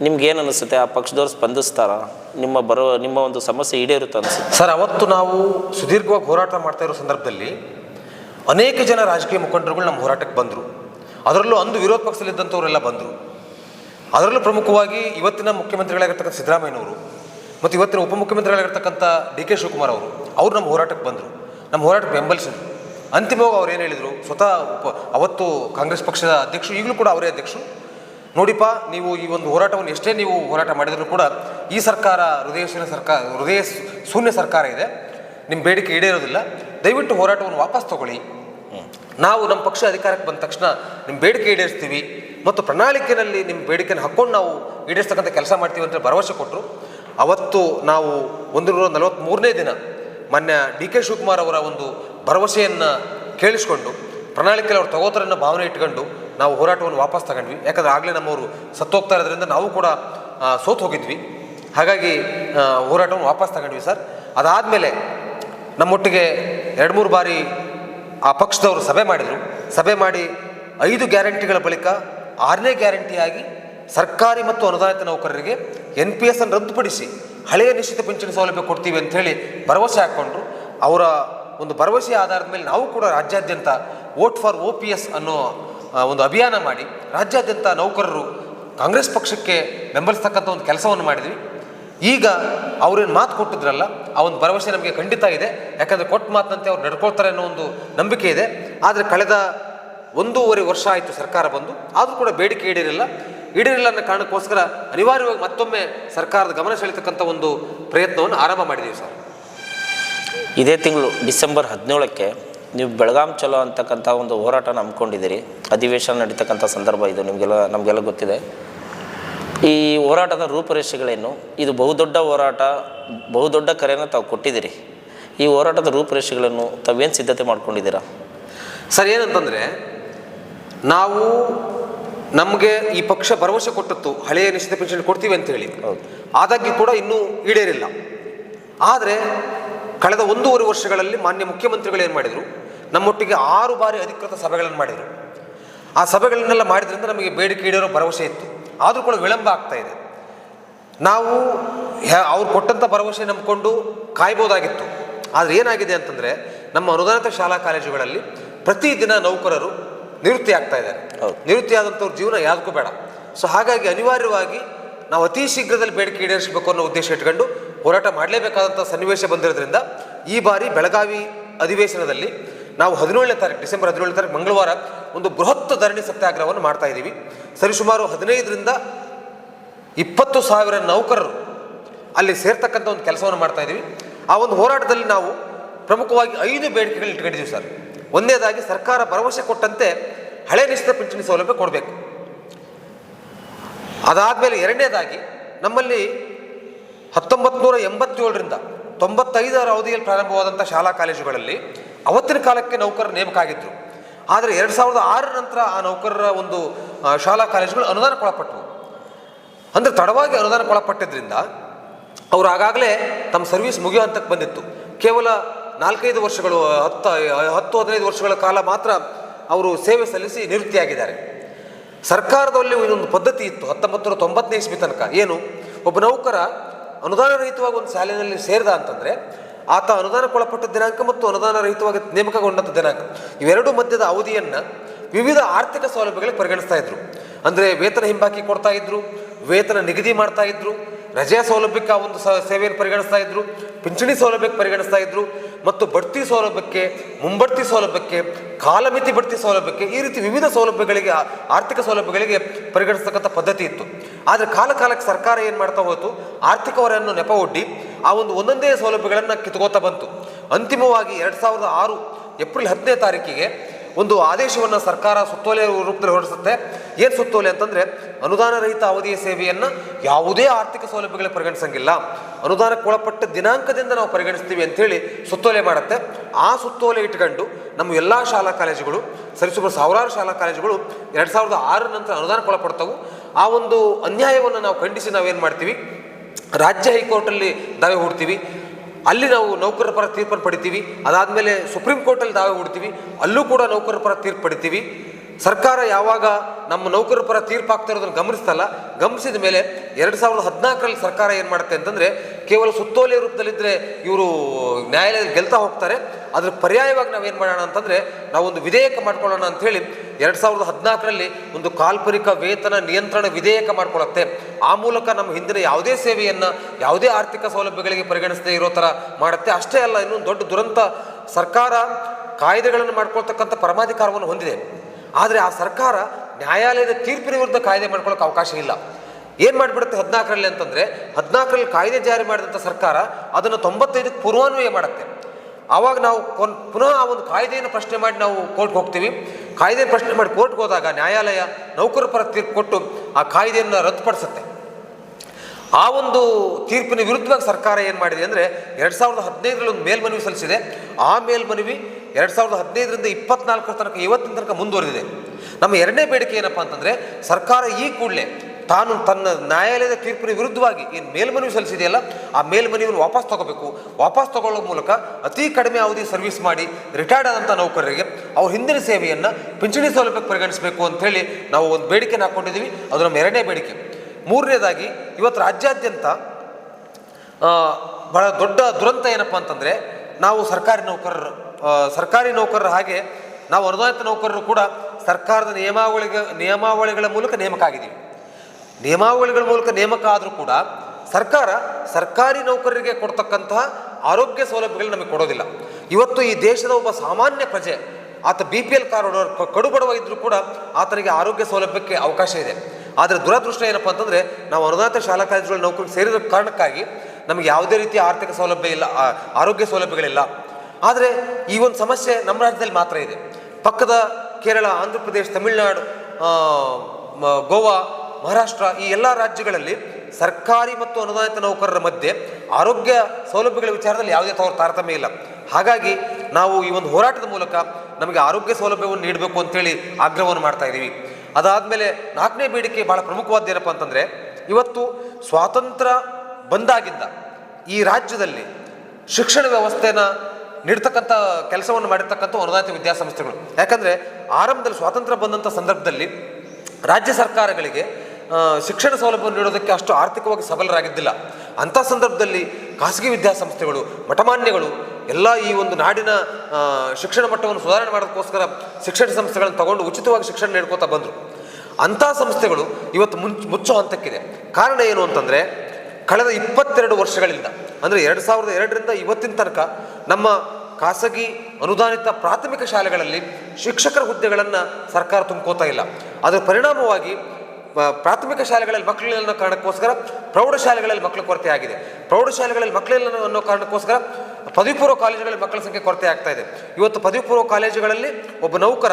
ನಿಮ್ಗೇನು ಅನಿಸುತ್ತೆ? ಆ ಪಕ್ಷದವ್ರು ಸ್ಪಂದಿಸ್ತಾರಾ? ನಿಮ್ಮ ಬರೋ ನಿಮ್ಮ ಒಂದು ಸಮಸ್ಯೆ ಈಡೇರುತ್ತೆ ಅನಿಸುತ್ತೆ. ಸರ್, ಅವತ್ತು ನಾವು ಸುದೀರ್ಘವಾಗಿ ಹೋರಾಟ ಮಾಡ್ತಾ ಇರೋ ಸಂದರ್ಭದಲ್ಲಿ ಅನೇಕ ಜನ ರಾಜಕೀಯ ಮುಖಂಡರುಗಳು ನಮ್ಮ ಹೋರಾಟಕ್ಕೆ ಬಂದರು. ಅದರಲ್ಲೂ ಅಂದು ವಿರೋಧ ಪಕ್ಷದಲ್ಲಿದ್ದಂಥವರೆಲ್ಲ ಬಂದರು. ಅದರಲ್ಲೂ ಪ್ರಮುಖವಾಗಿ ಇವತ್ತಿನ ಮುಖ್ಯಮಂತ್ರಿಗಳಾಗಿರ್ತಕ್ಕಂಥ ಸಿದ್ದರಾಮಯ್ಯನವರು ಮತ್ತು ಇವತ್ತಿನ ಉಪಮುಖ್ಯಮಂತ್ರಿಗಳಾಗಿರ್ತಕ್ಕಂಥ ಡಿ ಕೆ ಶಿವಕುಮಾರ್ ಅವರು ಅವರು ನಮ್ಮ ಹೋರಾಟಕ್ಕೆ ಬಂದರು. ನಮ್ಮ ಹೋರಾಟಕ್ಕೆ ಬೆಂಬಲಿಸಿದ್ರು ಅಂತಿಮವಾಗಿ ಅವ್ರು ಏನು ಹೇಳಿದರು, ಸ್ವತಃ ಉಪ, ಅವತ್ತು ಕಾಂಗ್ರೆಸ್ ಪಕ್ಷದ ಅಧ್ಯಕ್ಷರು, ಈಗಲೂ ಕೂಡ ಅವರೇ ಅಧ್ಯಕ್ಷರು. ನೋಡಿಪ್ಪ, ನೀವು ಈ ಒಂದು ಹೋರಾಟವನ್ನು ಎಷ್ಟೇ ನೀವು ಹೋರಾಟ ಮಾಡಿದರೂ ಕೂಡ ಈ ಸರ್ಕಾರ ಹೃದಯ ಶೂನ್ಯ ಸರ್ಕಾರ, ಹೃದಯ ಶೂನ್ಯ ಸರ್ಕಾರ ಇದೆ. ನಿಮ್ಮ ಬೇಡಿಕೆ ಈಡೇರೋದಿಲ್ಲ. ದಯವಿಟ್ಟು ಹೋರಾಟವನ್ನು ವಾಪಸ್ ತಗೊಳ್ಳಿ. ನಾವು ನಮ್ಮ ಪಕ್ಷ ಅಧಿಕಾರಕ್ಕೆ ಬಂದ ತಕ್ಷಣ ನಿಮ್ಮ ಬೇಡಿಕೆ ಈಡೇರಿಸ್ತೀವಿ. ಮತ್ತು ಪ್ರಣಾಳಿಕೆಯಲ್ಲಿ ನಿಮ್ಮ ಬೇಡಿಕೆಯನ್ನು ಹಾಕ್ಕೊಂಡು ನಾವು ಈಡೇರಿಸ್ತಕ್ಕಂಥ ಕೆಲಸ ಮಾಡ್ತೀವಿ ಅಂತ ಭರವಸೆ ಕೊಟ್ಟರು ಅವತ್ತು ನಾವು ಒಂದು ನಲವತ್ತ್ಮೂರನೇ ದಿನ ಮೊನ್ನೆ ಡಿ ಕೆ ಶಿವಕುಮಾರ್ ಅವರ ಒಂದು ಭರವಸೆಯನ್ನು ಕೇಳಿಸ್ಕೊಂಡು, ಪ್ರಣಾಳಿಕೆಯಲ್ಲಿ ಅವ್ರು ತಗೋತಾರನ್ನೋ ಭಾವನೆ ಇಟ್ಕೊಂಡು ನಾವು ಹೋರಾಟವನ್ನು ವಾಪಸ್ ತಗೊಂಡ್ವಿ. ಯಾಕಂದರೆ ಆಗಲೇ ನಮ್ಮವರು ಸತ್ತೋಗ್ತಾ ಇರೋದ್ರಿಂದ ನಾವು ಕೂಡ ಸೋತು ಹೋಗಿದ್ವಿ. ಹಾಗಾಗಿ ಹೋರಾಟವನ್ನು ವಾಪಸ್ ತಗೊಂಡ್ವಿ ಸರ್. ಅದಾದಮೇಲೆ ನಮ್ಮೊಟ್ಟಿಗೆ ಎರಡು ಮೂರು ಬಾರಿ ಆ ಪಕ್ಷದವರು ಸಭೆ ಮಾಡಿದರು. ಸಭೆ ಮಾಡಿ ಐದು ಗ್ಯಾರಂಟಿಗಳ ಬಳಿಕ ಆರನೇ ಗ್ಯಾರಂಟಿಯಾಗಿ ಸರ್ಕಾರಿ ಮತ್ತು ಅನುದಾನಿತ ನೌಕರರಿಗೆ ಎನ್ ಪಿ ಎಸ್ ಅನ್ನು ರದ್ದುಪಡಿಸಿ ಹಳೆಯ ನಿಶ್ಚಿತ ಪಿಂಚಣಿ ಸೌಲಭ್ಯ ಕೊಡ್ತೀವಿ ಅಂತ ಹೇಳಿ ಭರವಸೆ ಹಾಕ್ಕೊಂಡ್ರು. ಅವರ ಒಂದು ಭರವಸೆ ಆಧಾರದ ಮೇಲೆ ನಾವು ಕೂಡ ರಾಜ್ಯಾದ್ಯಂತ vote for O P S ಅನ್ನೋ ಒಂದು ಅಭಿಯಾನ ಮಾಡಿ ರಾಜ್ಯಾದ್ಯಂತ ನೌಕರರು ಕಾಂಗ್ರೆಸ್ ಪಕ್ಷಕ್ಕೆ ಬೆಂಬಲಿಸ್ತಕ್ಕಂಥ ಒಂದು ಕೆಲಸವನ್ನು ಮಾಡಿದ್ವಿ. ಈಗ ಅವರೇನು ಮಾತು ಕೊಟ್ಟಿದ್ರಲ್ಲ, ಆ ಒಂದು ಭರವಸೆ ನಮಗೆ ಖಂಡಿತ ಇದೆ. ಯಾಕಂದರೆ ಕೊಟ್ಟ ಮಾತಂತೆ ಅವ್ರು ನಡ್ಕೊಳ್ತಾರೆ ಅನ್ನೋ ಒಂದು ನಂಬಿಕೆ ಇದೆ. ಆದರೆ ಕಳೆದ ಒಂದೂವರೆ ವರ್ಷ ಆಯಿತು ಸರ್ಕಾರ ಬಂದು, ಆದರೂ ಕೂಡ ಬೇಡಿಕೆ ಈಡೇರಿಲ್ಲ. ಈಡೇರಿಲ್ಲ ಅನ್ನೋ ಕಾರಣಕ್ಕೋಸ್ಕರ ಅನಿವಾರ್ಯವಾಗಿ ಮತ್ತೊಮ್ಮೆ ಸರ್ಕಾರದ ಗಮನ ಸೆಳೆತಕ್ಕಂಥ ಒಂದು ಪ್ರಯತ್ನವನ್ನು ಆರಂಭ ಮಾಡಿದ್ದೀವಿ ಸರ್. ಇದೇ ತಿಂಗಳು ಡಿಸೆಂಬರ್ ಹದಿನೇಳಕ್ಕೆ ನೀವು ಬೆಳಗಾಂ ಚಲೋ ಅಂತಕ್ಕಂಥ ಒಂದು ಹೋರಾಟನ ಹಮ್ಮಿಕೊಂಡಿದ್ದೀರಿ. ಅಧಿವೇಶನ ನಡೀತಕ್ಕಂಥ ಸಂದರ್ಭ ಇದು ನಿಮಗೆಲ್ಲ ನಮಗೆಲ್ಲ ಗೊತ್ತಿದೆ. ಈ ಹೋರಾಟದ ರೂಪುರೇಷೆಗಳೇನು? ಇದು ಬಹುದೊಡ್ಡ ಹೋರಾಟ ಬಹುದೊಡ್ಡ ಕರೆಯನ್ನು ತಾವು ಕೊಟ್ಟಿದ್ದೀರಿ. ಈ ಹೋರಾಟದ ರೂಪುರೇಷೆಗಳನ್ನು ತಾವೇನು ಸಿದ್ಧತೆ ಮಾಡ್ಕೊಂಡಿದ್ದೀರಾ? ಸರ್ ಏನಂತಂದರೆ ನಾವು ನಮಗೆ ಈ ಪಕ್ಷ ಭರವಸೆ ಕೊಟ್ಟಿತ್ತು ಹಳೆಯ ನಿಶ್ಚಿತ ಪಿಂಚಣಿ ಕೊಡ್ತೀವಿ ಅಂತ ಹೇಳಿ. ಆದಾಗಿ ಆದಾಗ್ಯೂ ಕೂಡ ಇನ್ನೂ ಈಡೇರಿಲ್ಲ. ಆದರೆ ಕಳೆದ ಒಂದೂವರೆ ವರ್ಷಗಳಲ್ಲಿ ಮಾನ್ಯ ಮುಖ್ಯಮಂತ್ರಿಗಳು ಏನು ಮಾಡಿದರು? ನಮ್ಮೊಟ್ಟಿಗೆ ಆರು ಬಾರಿ ಅಧಿಕೃತ ಸಭೆಗಳನ್ನು ಮಾಡಿದರು. ಆ ಸಭೆಗಳನ್ನೆಲ್ಲ ಮಾಡಿದ್ರಿಂದ ನಮಗೆ ಬೇಡಿಕೆ ಈಡೇರೋ ಭರವಸೆ ಇತ್ತು. ಆದರೂ ಕೂಡ ವಿಳಂಬ ಆಗ್ತಾ ಇದೆ. ನಾವು ಅವ್ರು ಕೊಟ್ಟಂಥ ಭರವಸೆ ನಂಬಿಕೊಂಡು ಕಾಯ್ಬೋದಾಗಿತ್ತು. ಆದರೆ ಏನಾಗಿದೆ ಅಂತಂದರೆ ನಮ್ಮ ಅನುದಾನಿತ ಶಾಲಾ ಕಾಲೇಜುಗಳಲ್ಲಿ ಪ್ರತಿದಿನ ನೌಕರರು ನಿವೃತ್ತಿ ಆಗ್ತಾ ಇದ್ದಾರೆ. ನಿವೃತ್ತಿ ಆದಂಥವ್ರ ಜೀವನ ಯಾವುದಕ್ಕೂ ಬೇಡ. ಸೊ ಹಾಗಾಗಿ ಅನಿವಾರ್ಯವಾಗಿ ನಾವು ಅತಿ ಶೀಘ್ರದಲ್ಲಿ ಬೇಡಿಕೆ ಈಡೇರಿಸಬೇಕು ಅನ್ನೋ ಉದ್ದೇಶ ಇಟ್ಕೊಂಡು ಹೋರಾಟ ಮಾಡಲೇಬೇಕಾದಂಥ ಸನ್ನಿವೇಶ ಬಂದಿರೋದ್ರಿಂದ ಈ ಬಾರಿ ಬೆಳಗಾವಿ ಅಧಿವೇಶನದಲ್ಲಿ ನಾವು ಹದಿನೇಳನೇ ತಾರೀಕು ಡಿಸೆಂಬರ್ ಹದಿನೇಳನೇ ತಾರೀಕು ಮಂಗಳವಾರ ಒಂದು ಬೃಹತ್ ಧರಣಿ ಸತ್ಯಾಗ್ರಹವನ್ನು ಮಾಡ್ತಾ ಇದ್ದೀವಿ. ಸರಿಸುಮಾರು ಹದಿನೈದರಿಂದ ಇಪ್ಪತ್ತು ಸಾವಿರ ನೌಕರರು ಅಲ್ಲಿ ಸೇರ್ತಕ್ಕಂಥ ಒಂದು ಕೆಲಸವನ್ನು ಮಾಡ್ತಾ ಇದ್ದೀವಿ. ಆ ಒಂದು ಹೋರಾಟದಲ್ಲಿ ನಾವು ಪ್ರಮುಖವಾಗಿ ಐದು ಬೇಡಿಕೆಗಳು ಇಟ್ಕೊಂಡಿದ್ದೀವಿ ಸರ್. ಒಂದನೇದಾಗಿ ಸರ್ಕಾರ ಭರವಸೆ ಕೊಟ್ಟಂತೆ ಹಳೆ ನಿಶ್ಚಿತ ಪಿಂಚಣಿ ಸೌಲಭ್ಯ ಕೊಡಬೇಕು. ಅದಾದಮೇಲೆ ಎರಡನೇದಾಗಿ ನಮ್ಮಲ್ಲಿ ಹತ್ತೊಂಬತ್ತು ನೂರ ಎಂಬತ್ತೇಳರಿಂದ ತೊಂಬತ್ತೈದರ ಅವಧಿಯಲ್ಲಿ ಪ್ರಾರಂಭವಾದಂಥ ಶಾಲಾ ಕಾಲೇಜುಗಳಲ್ಲಿ ಅವತ್ತಿನ ಕಾಲಕ್ಕೆ ನೌಕರರು ನೇಮಕ ಆಗಿದ್ದರು ಆದರೆ ಎರಡು ಸಾವಿರದ ಆರರ ನಂತರ ಆ ನೌಕರರ ಒಂದು ಶಾಲಾ ಕಾಲೇಜುಗಳು ಅನುದಾನಕ್ಕೊಳಪಟ್ಟವು ಅಂದರೆ ತಡವಾಗಿ ಅನುದಾನಕ್ಕೊಳಪಟ್ಟಿದ್ದರಿಂದ ಅವರು ಆಗಾಗಲೇ ತಮ್ಮ ಸರ್ವಿಸ್ ಮುಗಿಯೋ ಹಂತಕ್ಕೆ ಬಂದಿತ್ತು. ಕೇವಲ ನಾಲ್ಕೈದು ವರ್ಷಗಳು, ಹತ್ತು ಹತ್ತು, ಹದಿನೈದು ವರ್ಷಗಳ ಕಾಲ ಮಾತ್ರ ಅವರು ಸೇವೆ ಸಲ್ಲಿಸಿ ನಿವೃತ್ತಿಯಾಗಿದ್ದಾರೆ. ಸರ್ಕಾರದಲ್ಲಿ ಇದೊಂದು ಪದ್ಧತಿ ಇತ್ತು. ಹತ್ತೊಂಬತ್ತು ತೊಂಬತ್ತನೇ ಇಸ್ವಿ ತನಕ. ಏನು? ಒಬ್ಬ ನೌಕರ ಅನುದಾನ ರಹಿತವಾಗಿ ಒಂದು ಶಾಲೆಯಲ್ಲಿ ಸೇರಿದ ಅಂತಂದರೆ, ಆತ ಅನುದಾನಕ್ಕೊಳಪಟ್ಟ ದಿನಾಂಕ ಮತ್ತು ಅನುದಾನ ರಹಿತವಾಗಿ ನೇಮಕಗೊಂಡಂಥ ದಿನಾಂಕ. ಇವೆರಡೂ ಮಧ್ಯದ ಅವಧಿಯನ್ನು ವಿವಿಧ ಆರ್ಥಿಕ ಸೌಲಭ್ಯಗಳಿಗೆ ಪರಿಗಣಿಸ್ತಾ ಇದ್ರು. ಅಂದರೆ ವೇತನ ಹಿಂಬಾಕಿ ಕೊಡ್ತಾ ಇದ್ರು, ವೇತನ ನಿಗದಿ ಮಾಡ್ತಾ ಇದ್ರು ರಜೆಯ ಸೌಲಭ್ಯಕ್ಕೆ ಆ ಒಂದು ಸೇವೆಯನ್ನು ಪರಿಗಣಿಸ್ತಾ ಇದ್ರು, ಪಿಂಚಣಿ ಸೌಲಭ್ಯಕ್ಕೆ ಪರಿಗಣಿಸ್ತಾ ಇದ್ರು, ಮತ್ತು ಬಡ್ತಿ ಸೌಲಭ್ಯಕ್ಕೆ, ಮುಂಬಡ್ತಿ ಸೌಲಭ್ಯಕ್ಕೆ, ಕಾಲಮಿತಿ ಬಡ್ತಿ ಸೌಲಭ್ಯಕ್ಕೆ ಈ ರೀತಿ ವಿವಿಧ ಸೌಲಭ್ಯಗಳಿಗೆ ಆರ್ಥಿಕ ಸೌಲಭ್ಯಗಳಿಗೆ ಪರಿಗಣಿಸ್ತಕ್ಕಂಥ ಪದ್ಧತಿ ಇತ್ತು. ಆದರೆ ಕಾಲ ಕಾಲಕ್ಕೆ ಸರ್ಕಾರ ಏನು ಮಾಡ್ತಾ ಹೋಯಿತು, ಆರ್ಥಿಕ ಹೊರೆಯನ್ನು ನೆಪ ಒಡ್ಡಿ ಆ ಒಂದು ಒಂದೊಂದೇ ಸೌಲಭ್ಯಗಳನ್ನು ಕಿತ್ಕೋತಾ ಬಂತು. ಅಂತಿಮವಾಗಿ ಎರಡು ಸಾವಿರದ ಆರು, ಏಪ್ರಿಲ್ ಹತ್ತನೇ ತಾರೀಕಿಗೆ ಒಂದು ಆದೇಶವನ್ನು ಸರ್ಕಾರ ಸುತ್ತೋಲೆ ರೂಪದಲ್ಲಿ ಹೊರಡಿಸುತ್ತೆ. ಏನು ಸುತ್ತೋಲೆ ಅಂತಂದರೆ ಅನುದಾನ ರಹಿತ ಅವಧಿಯ ಸೇವೆಯನ್ನು ಯಾವುದೇ ಆರ್ಥಿಕ ಸೌಲಭ್ಯಗಳಿಗೆ ಪರಿಗಣಿಸಂಗಿಲ್ಲ. ಅನುದಾನಕ್ಕೆ ಒಳಪಟ್ಟ ದಿನಾಂಕದಿಂದ ನಾವು ಪರಿಗಣಿಸ್ತೀವಿ ಅಂಥೇಳಿ ಸುತ್ತೋಲೆ ಮಾಡುತ್ತೆ. ಆ ಸುತ್ತೋಲೆ ಇಟ್ಕೊಂಡು ನಮ್ಮ ಎಲ್ಲ ಶಾಲಾ ಕಾಲೇಜುಗಳು, ಸರಿಸುಮಾರು ಸಾವಿರಾರು ಶಾಲಾ ಕಾಲೇಜುಗಳು ಎರಡು ಸಾವಿರದ ಆರರ ನಂತರ ಅನುದಾನಕ್ಕೆ ಒಳಪಡ್ತವು. ಆ ಒಂದು ಅನ್ಯಾಯವನ್ನು ನಾವು ಖಂಡಿಸಿ ನಾವೇನು ಮಾಡ್ತೀವಿ? ರಾಜ್ಯ ಹೈಕೋರ್ಟಲ್ಲಿ ದಾವೆ ಹೂಡ್ತೀವಿ. ಅಲ್ಲಿ ನಾವು ನೌಕರರ ಪರ ತೀರ್ಪನ್ನು ಪಡಿತೀವಿ. ಅದಾದಮೇಲೆ ಸುಪ್ರೀಂ ಕೋರ್ಟಲ್ಲಿ ದಾವೆ ಹೂಡ್ತೀವಿ. ಅಲ್ಲೂ ಕೂಡ ನೌಕರರ ಪರ ತೀರ್ಪು ಪಡಿತೀವಿ. ಸರ್ಕಾರ ಯಾವಾಗ ನಮ್ಮ ನೌಕರರ ಪರ ತೀರ್ಪು ಆಗ್ತಾ ಇರೋದನ್ನು ಗಮನಿಸ್ತಲ್ಲ. ಗಮನಿಸಿದ ಮೇಲೆ ಎರಡು ಸಾವಿರದ ಹದಿನಾಲ್ಕರಲ್ಲಿ ಸರ್ಕಾರ ಏನು ಮಾಡುತ್ತೆ ಅಂತಂದರೆ ಕೇವಲ ಸುತ್ತೋಲೆ ರೂಪದಲ್ಲಿದ್ದರೆ ಇವರು ನ್ಯಾಯಾಲಯ ಗೆಲ್ತಾ ಹೋಗ್ತಾರೆ. ಅದ್ರ ಪರ್ಯಾಯವಾಗಿ ನಾವೇನು ಮಾಡೋಣ ಅಂತಂದರೆ ನಾವೊಂದು ವಿಧೇಯಕ ಮಾಡ್ಕೊಳ್ಳೋಣ ಅಂಥೇಳಿ ಎರಡು ಸಾವಿರದ ಹದಿನಾಲ್ಕರಲ್ಲಿ ಒಂದು ಕಾಲ್ಪನಿಕ ವೇತನ ನಿಯಂತ್ರಣ ವಿಧೇಯಕ ಮಾಡ್ಕೊಳ್ಳುತ್ತೆ. ಆ ಮೂಲಕ ನಮ್ಮ ಹಿಂದಿನ ಯಾವುದೇ ಸೇವೆಯನ್ನು, ಯಾವುದೇ ಆರ್ಥಿಕ ಸೌಲಭ್ಯಗಳಿಗೆ ಪರಿಗಣಿಸದೇ ಇರೋ ಥರ ಮಾಡುತ್ತೆ. ಅಷ್ಟೇ ಅಲ್ಲ, ಇನ್ನೊಂದು ದೊಡ್ಡ ದುರಂತ ಸರ್ಕಾರ ಕಾಯ್ದೆಗಳನ್ನು ಮಾಡ್ಕೊಳ್ತಕ್ಕಂಥ ಪರಮಾಧಿಕಾರವನ್ನು ಹೊಂದಿದೆ. ಆದರೆ ಆ ಸರ್ಕಾರ ನ್ಯಾಯಾಲಯದ ತೀರ್ಪಿನ ವಿರುದ್ಧ ಕಾಯ್ದೆ ಮಾಡ್ಕೊಳ್ಳೋಕೆ ಅವಕಾಶ ಇಲ್ಲ. ಏನು ಮಾಡಿಬಿಡುತ್ತೆ ಹದಿನಾಲ್ಕರಲ್ಲಿ ಅಂತಂದರೆ, ಹದಿನಾಲ್ಕರಲ್ಲಿ ಕಾಯ್ದೆ ಜಾರಿ ಮಾಡಿದಂಥ ಸರ್ಕಾರ ಅದನ್ನು ತೊಂಬತ್ತೈದಕ್ಕೆ ಪೂರ್ವಾನ್ವಯ ಮಾಡುತ್ತೆ. ಆವಾಗ ನಾವು ಕೊನ್, ಪುನಃ ಆ ಒಂದು ಕಾಯ್ದೆಯನ್ನು ಪ್ರಶ್ನೆ ಮಾಡಿ ನಾವು ಕೋರ್ಟ್ಗೆ ಹೋಗ್ತೀವಿ. ಕಾಯ್ದೆ ಪ್ರಶ್ನೆ ಮಾಡಿ ಕೋರ್ಟ್ಗೆ ಹೋದಾಗ ನ್ಯಾಯಾಲಯ ನೌಕರ ಪರ ತೀರ್ಪು ಕೊಟ್ಟು ಆ ಕಾಯ್ದೆಯನ್ನು ರದ್ದುಪಡಿಸುತ್ತೆ. ಆ ಒಂದು ತೀರ್ಪಿನ ವಿರುದ್ಧವಾಗಿ ಸರ್ಕಾರ ಏನು ಮಾಡಿದೆ ಅಂದರೆ ಎರಡು ಸಾವಿರದ ಹದಿನೈದರಲ್ಲಿ ಒಂದು ಮೇಲ್ಮನವಿ ಸಲ್ಲಿಸಿದೆ. ಆ ಮೇಲ್ಮನವಿ ಎರಡು ಸಾವಿರದ ಹದಿನೈದರಿಂದ ಇಪ್ಪತ್ನಾಲ್ಕರ ತನಕ ಇವತ್ತಿನ ತನಕ ಮುಂದುವರೆದಿದೆ. ನಮ್ಮ ಎರಡನೇ ಬೇಡಿಕೆ ಏನಪ್ಪ ಅಂತಂದರೆ ಸರ್ಕಾರ ಈ ಕೂಡಲೇ ತಾನು ತನ್ನ ನ್ಯಾಯಾಲಯದ ತೀರ್ಪಿನ ವಿರುದ್ಧವಾಗಿ ಏನು ಮೇಲ್ಮನವಿ ಸಲ್ಲಿಸಿದೆಯಲ್ಲ, ಆ ಮೇಲ್ಮನವಿಯನ್ನು ವಾಪಸ್ ತಗೋಬೇಕು. ವಾಪಸ್ ತಗೊಳ್ಳೋ ಮೂಲಕ ಅತಿ ಕಡಿಮೆ ಅವಧಿ ಸರ್ವಿಸ್ ಮಾಡಿ ರಿಟೈರ್ಡ್ ಆದಂಥ ನೌಕರರಿಗೆ ಅವ್ರ ಹಿಂದಿನ ಸೇವೆಯನ್ನು ಪಿಂಚಣಿ ಸೌಲಭ್ಯಕ್ಕೆ ಪರಿಗಣಿಸಬೇಕು ಅಂಥೇಳಿ ನಾವು ಒಂದು ಬೇಡಿಕೆನ ಹಾಕ್ಕೊಂಡಿದ್ದೀವಿ ಅದು ನಮ್ಮ ಎರಡನೇ ಬೇಡಿಕೆ. ಮೂರನೇದಾಗಿ ಇವತ್ತು ರಾಜ್ಯಾದ್ಯಂತ ಬಹಳ ದೊಡ್ಡ ದುರಂತ ಏನಪ್ಪ ಅಂತಂದರೆ, ನಾವು ಸರ್ಕಾರಿ ನೌಕರರು ಸರ್ಕಾರಿ ನೌಕರರ ಹಾಗೆ ನಾವು ಅನುದಾನಿತ ನೌಕರರು ಕೂಡ ಸರ್ಕಾರದ ನಿಯಮಾವಳಿಗ, ನಿಯಮಾವಳಿಗಳ ಮೂಲಕ ನೇಮಕ ಆಗಿದ್ದೀವಿ ನಿಯಮಾವಳಿಗಳ ಮೂಲಕ ನೇಮಕ ಆದರೂ ಕೂಡ ಸರ್ಕಾರ ಸರ್ಕಾರಿ ನೌಕರರಿಗೆ ಕೊಡ್ತಕ್ಕಂತಹ ಆರೋಗ್ಯ ಸೌಲಭ್ಯಗಳು ನಮಗೆ ಕೊಡೋದಿಲ್ಲ. ಇವತ್ತು ಈ ದೇಶದ ಒಬ್ಬ ಸಾಮಾನ್ಯ ಪ್ರಜೆ, ಆತ ಬಿ ಪಿ ಎಲ್ ಕಾರ್ಡ್ ಕಡು ಬಡವ ಇದ್ದರೂ ಕೂಡ ಆತನಿಗೆ ಆರೋಗ್ಯ ಸೌಲಭ್ಯಕ್ಕೆ ಅವಕಾಶ ಇದೆ. ಆದರೆ ದುರದೃಷ್ಟ ಏನಪ್ಪ ಅಂತಂದರೆ ನಾವು ಅನುದಾನಿತ ಶಾಲಾ ಕಾಲೇಜುಗಳ ನೌಕರಿಗೆ ಸೇರಿದ ಕಾರಣಕ್ಕಾಗಿ ನಮಗೆ ಯಾವುದೇ ರೀತಿಯ ಆರ್ಥಿಕ ಸೌಲಭ್ಯ ಇಲ್ಲ ಆರೋಗ್ಯ ಸೌಲಭ್ಯಗಳಿಲ್ಲ. ಆದರೆ ಈ ಒಂದು ಸಮಸ್ಯೆ ನಮ್ಮ ರಾಜ್ಯದಲ್ಲಿ ಮಾತ್ರ ಇದೆ. ಪಕ್ಕದ ಕೇರಳ ಆಂಧ್ರ ಪ್ರದೇಶ ತಮಿಳುನಾಡು ಗೋವಾ, ಮಹಾರಾಷ್ಟ್ರ ಈ ಎಲ್ಲ ರಾಜ್ಯಗಳಲ್ಲಿ ಸರ್ಕಾರಿ ಮತ್ತು ಅನುದಾನಿತ ನೌಕರರ ಮಧ್ಯೆ ಆರೋಗ್ಯ ಸೌಲಭ್ಯಗಳ ವಿಚಾರದಲ್ಲಿ ಯಾವುದೇ ತವರು ತಾರತಮ್ಯ ಇಲ್ಲ. ಹಾಗಾಗಿ ನಾವು ಈ ಒಂದು ಹೋರಾಟದ ಮೂಲಕ ನಮಗೆ ಆರೋಗ್ಯ ಸೌಲಭ್ಯವನ್ನು ನೀಡಬೇಕು ಅಂತೇಳಿ ಆಗ್ರಹವನ್ನು ಮಾಡ್ತಾ ಇದ್ದೀವಿ. ಅದಾದಮೇಲೆ ನಾಲ್ಕನೇ ಬೇಡಿಕೆ ಭಾಳ ಪ್ರಮುಖವಾದ ಏನಪ್ಪ ಅಂತಂದರೆ, ಇವತ್ತು ಸ್ವಾತಂತ್ರ್ಯ ಬಂದಾಗಿಂದ ಈ ರಾಜ್ಯದಲ್ಲಿ ಶಿಕ್ಷಣ ವ್ಯವಸ್ಥೆನ ನೀಡ್ತಕ್ಕಂಥ ಕೆಲಸವನ್ನು ಮಾಡಿರ್ತಕ್ಕಂಥ ಅನುದಾನಿತ ವಿದ್ಯಾಸಂಸ್ಥೆಗಳು. ಯಾಕಂದರೆ ಆರಂಭದಲ್ಲಿ ಸ್ವಾತಂತ್ರ್ಯ ಬಂದಂಥ ಸಂದರ್ಭದಲ್ಲಿ ರಾಜ್ಯ ಸರ್ಕಾರಗಳಿಗೆ ಶಿಕ್ಷಣ ಸೌಲಭ್ಯ ನೀಡೋದಕ್ಕೆ ಅಷ್ಟು ಆರ್ಥಿಕವಾಗಿ ಸಬಲರಾಗಿದ್ದಿಲ್ಲ. ಅಂಥ ಸಂದರ್ಭದಲ್ಲಿ ಖಾಸಗಿ ವಿದ್ಯಾಸಂಸ್ಥೆಗಳು, ಮಠಮಾನ್ಯಗಳು ಎಲ್ಲ ಈ ಒಂದು ನಾಡಿನ ಶಿಕ್ಷಣ ಮಟ್ಟವನ್ನು ಸುಧಾರಣೆ ಮಾಡೋದಕ್ಕೋಸ್ಕರ ಶಿಕ್ಷಣ ಸಂಸ್ಥೆಗಳನ್ನು ತಗೊಂಡು ಉಚಿತವಾಗಿ ಶಿಕ್ಷಣ ನೀಡ್ಕೋತಾ ಬಂದರು. ಅಂಥ ಸಂಸ್ಥೆಗಳು ಇವತ್ತು ಮುಂಚ್, ಮುಚ್ಚೋ ಹಂತಕ್ಕಿದೆ. ಕಾರಣ ಏನು ಅಂತಂದರೆ, ಕಳೆದ ಇಪ್ಪತ್ತೆರಡು ವರ್ಷಗಳಿಂದ, ಅಂದರೆ ಎರಡು ಸಾವಿರದ ಎರಡರಿಂದ ಇವತ್ತಿನ ತನಕ ನಮ್ಮ ಖಾಸಗಿ ಅನುದಾನಿತ ಪ್ರಾಥಮಿಕ ಶಾಲೆಗಳಲ್ಲಿ ಶಿಕ್ಷಕರ ಹುದ್ದೆಗಳನ್ನು ಸರ್ಕಾರ ತುಂಬ್ಕೋತಾ ಇಲ್ಲ. ಅದರ ಪರಿಣಾಮವಾಗಿ ಪ್ರಾಥಮಿಕ ಶಾಲೆಗಳಲ್ಲಿ ಮಕ್ಕಳಿಲ್ಲ ಅನ್ನೋ ಕಾರಣಕ್ಕೋಸ್ಕರ ಪ್ರೌಢಶಾಲೆಗಳಲ್ಲಿ ಮಕ್ಕಳ ಕೊರತೆ ಆಗಿದೆ. ಪ್ರೌಢಶಾಲೆಗಳಲ್ಲಿ ಮಕ್ಕಳಿಲ್ಲ ಅನ್ನೋ ಕಾರಣಕ್ಕೋಸ್ಕರ ಪದವಿ ಪೂರ್ವ ಕಾಲೇಜುಗಳಲ್ಲಿ ಮಕ್ಕಳ ಸಂಖ್ಯೆ ಕೊರತೆ ಆಗ್ತಾ ಇದೆ. ಇವತ್ತು ಪದವಿ ಪೂರ್ವ ಕಾಲೇಜುಗಳಲ್ಲಿ ಒಬ್ಬ ನೌಕರ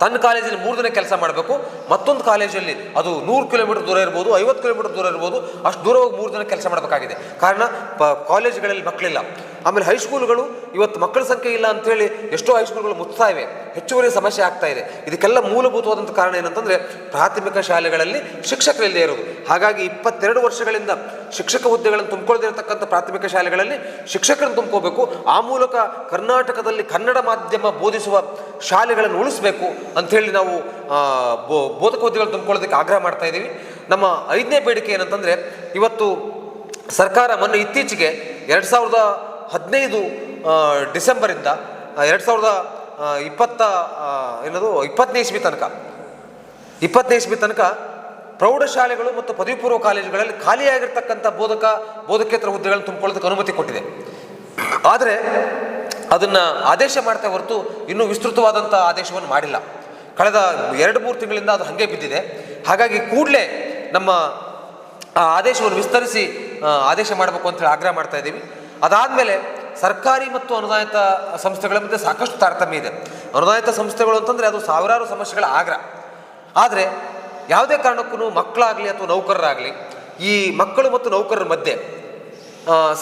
ತನ್ನ ಕಾಲೇಜಲ್ಲಿ ಮೂರು ದಿನ ಕೆಲಸ ಮಾಡಬೇಕು, ಮತ್ತೊಂದು ಕಾಲೇಜಲ್ಲಿ ಅದು ನೂರು ಕಿಲೋಮೀಟರ್ ದೂರ ಇರ್ಬೋದು, ಐವತ್ತು ಕಿಲೋಮೀಟರ್ ದೂರ ಇರ್ಬೋದು, ಅಷ್ಟು ದೂರ ಹೋಗಿ ಮೂರು ದಿನ ಕೆಲಸ ಮಾಡಬೇಕಾಗಿದೆ. ಕಾರಣ, ಪ, ಕಾಲೇಜುಗಳಲ್ಲಿ ಮಕ್ಕಳಿಲ್ಲ. ಆಮೇಲೆ ಹೈಸ್ಕೂಲ್ಗಳು ಇವತ್ತು ಮಕ್ಕಳ ಸಂಖ್ಯೆ ಇಲ್ಲ ಅಂಥೇಳಿ ಎಷ್ಟೋ ಹೈಸ್ಕೂಲ್ಗಳು ಮುಚ್ತಾ ಇವೆ. ಹೆಚ್ಚುವರಿ ಸಮಸ್ಯೆ ಆಗ್ತಾ ಇದೆ. ಇದಕ್ಕೆಲ್ಲ ಮೂಲಭೂತವಾದಂಥ ಕಾರಣ ಏನಂತಂದರೆ, ಪ್ರಾಥಮಿಕ ಶಾಲೆಗಳಲ್ಲಿ ಶಿಕ್ಷಕರಿಲ್ಲದೆ ಇರೋದು. ಹಾಗಾಗಿ ಇಪ್ಪತ್ತೆರಡು ವರ್ಷಗಳಿಂದ ಶಿಕ್ಷಕ ಹುದ್ದೆಗಳನ್ನು ತುಂಬಿಕೊಳ್ಳದಿರತಕ್ಕಂಥ ಪ್ರಾಥಮಿಕ ಶಾಲೆಗಳಲ್ಲಿ ಶಿಕ್ಷಕರನ್ನು ತುಂಬ್ಕೋಬೇಕು. ಆ ಮೂಲಕ ಕರ್ನಾಟಕದಲ್ಲಿ ಕನ್ನಡ ಮಾಧ್ಯಮ ಬೋಧಿಸುವ ಶಾಲೆಗಳನ್ನು ಉಳಿಸಬೇಕು ಅಂಥೇಳಿ ನಾವು ಬೋ- ಬೋಧಕ ಹುದ್ದೆಗಳು ತುಂಬಿಕೊಳ್ಳೋದಕ್ಕೆ ಆಗ್ರಹ ಮಾಡ್ತಾ ಇದ್ದೀವಿ. ನಮ್ಮ ಐದನೇ ಬೇಡಿಕೆ ಏನಂತಂದರೆ, ಇವತ್ತು ಸರ್ಕಾರ ಮೊನ್ನೆ ಇತ್ತೀಚೆಗೆ ಎರಡು ಸಾವಿರದ ಹದಿನೈದು ಡಿಸೆಂಬರಿಂದ ಎರಡು ಸಾವಿರದ ಇಪ್ಪತ್ತ ಏನದು, ಇಪ್ಪತ್ತನೇ ಇಸ್ವಿ ತನಕ, ಇಪ್ಪತ್ತನೇ ಇಸ್ವಿ ತನಕ ಪ್ರೌಢಶಾಲೆಗಳು ಮತ್ತು ಪದವಿ ಪೂರ್ವ ಕಾಲೇಜುಗಳಲ್ಲಿ ಖಾಲಿಯಾಗಿರ್ತಕ್ಕಂಥ ಬೋಧಕ, ಬೋಧಕೇತರ ಹುದ್ದೆಗಳನ್ನು ತುಂಬಿಕೊಳ್ಳೋದಕ್ಕೆ ಅನುಮತಿ ಕೊಟ್ಟಿದೆ. ಆದರೆ ಅದನ್ನು ಆದೇಶ ಮಾಡ್ತಾ ಹೊರತು ಇನ್ನೂ ವಿಸ್ತೃತವಾದಂಥ ಆದೇಶವನ್ನು ಮಾಡಿಲ್ಲ. ಕಳೆದ ಎರಡು ಮೂರು ತಿಂಗಳಿಂದ ಅದು ಹಾಗೆ ಬಿದ್ದಿದೆ. ಹಾಗಾಗಿ ಕೂಡಲೇ ನಮ್ಮ, ಆ, ಆದೇಶವನ್ನು ವಿಸ್ತರಿಸಿ ಆದೇಶ ಮಾಡಬೇಕು ಅಂತೇಳಿ ಆಗ್ರಹ ಮಾಡ್ತಾ ಇದ್ದೀವಿ. ಅದಾದಮೇಲೆ ಸರ್ಕಾರಿ ಮತ್ತು ಅನುದಾನಿತ ಸಂಸ್ಥೆಗಳ ಮಧ್ಯೆ ಸಾಕಷ್ಟು ತಾರತಮ್ಯ ಇದೆ. ಅನುದಾನಿತ ಸಂಸ್ಥೆಗಳು ಅಂತಂದರೆ ಅದು ಸಾವಿರಾರು ಸಮಸ್ಯೆಗಳ ಆಗ್ರಹ ಆದರೆ ಯಾವುದೇ ಕಾರಣಕ್ಕೂ ಮಕ್ಕಳಾಗಲಿ ಅಥವಾ ನೌಕರರಾಗಲಿ ಈ ಮಕ್ಕಳು ಮತ್ತು ನೌಕರರ ಮಧ್ಯೆ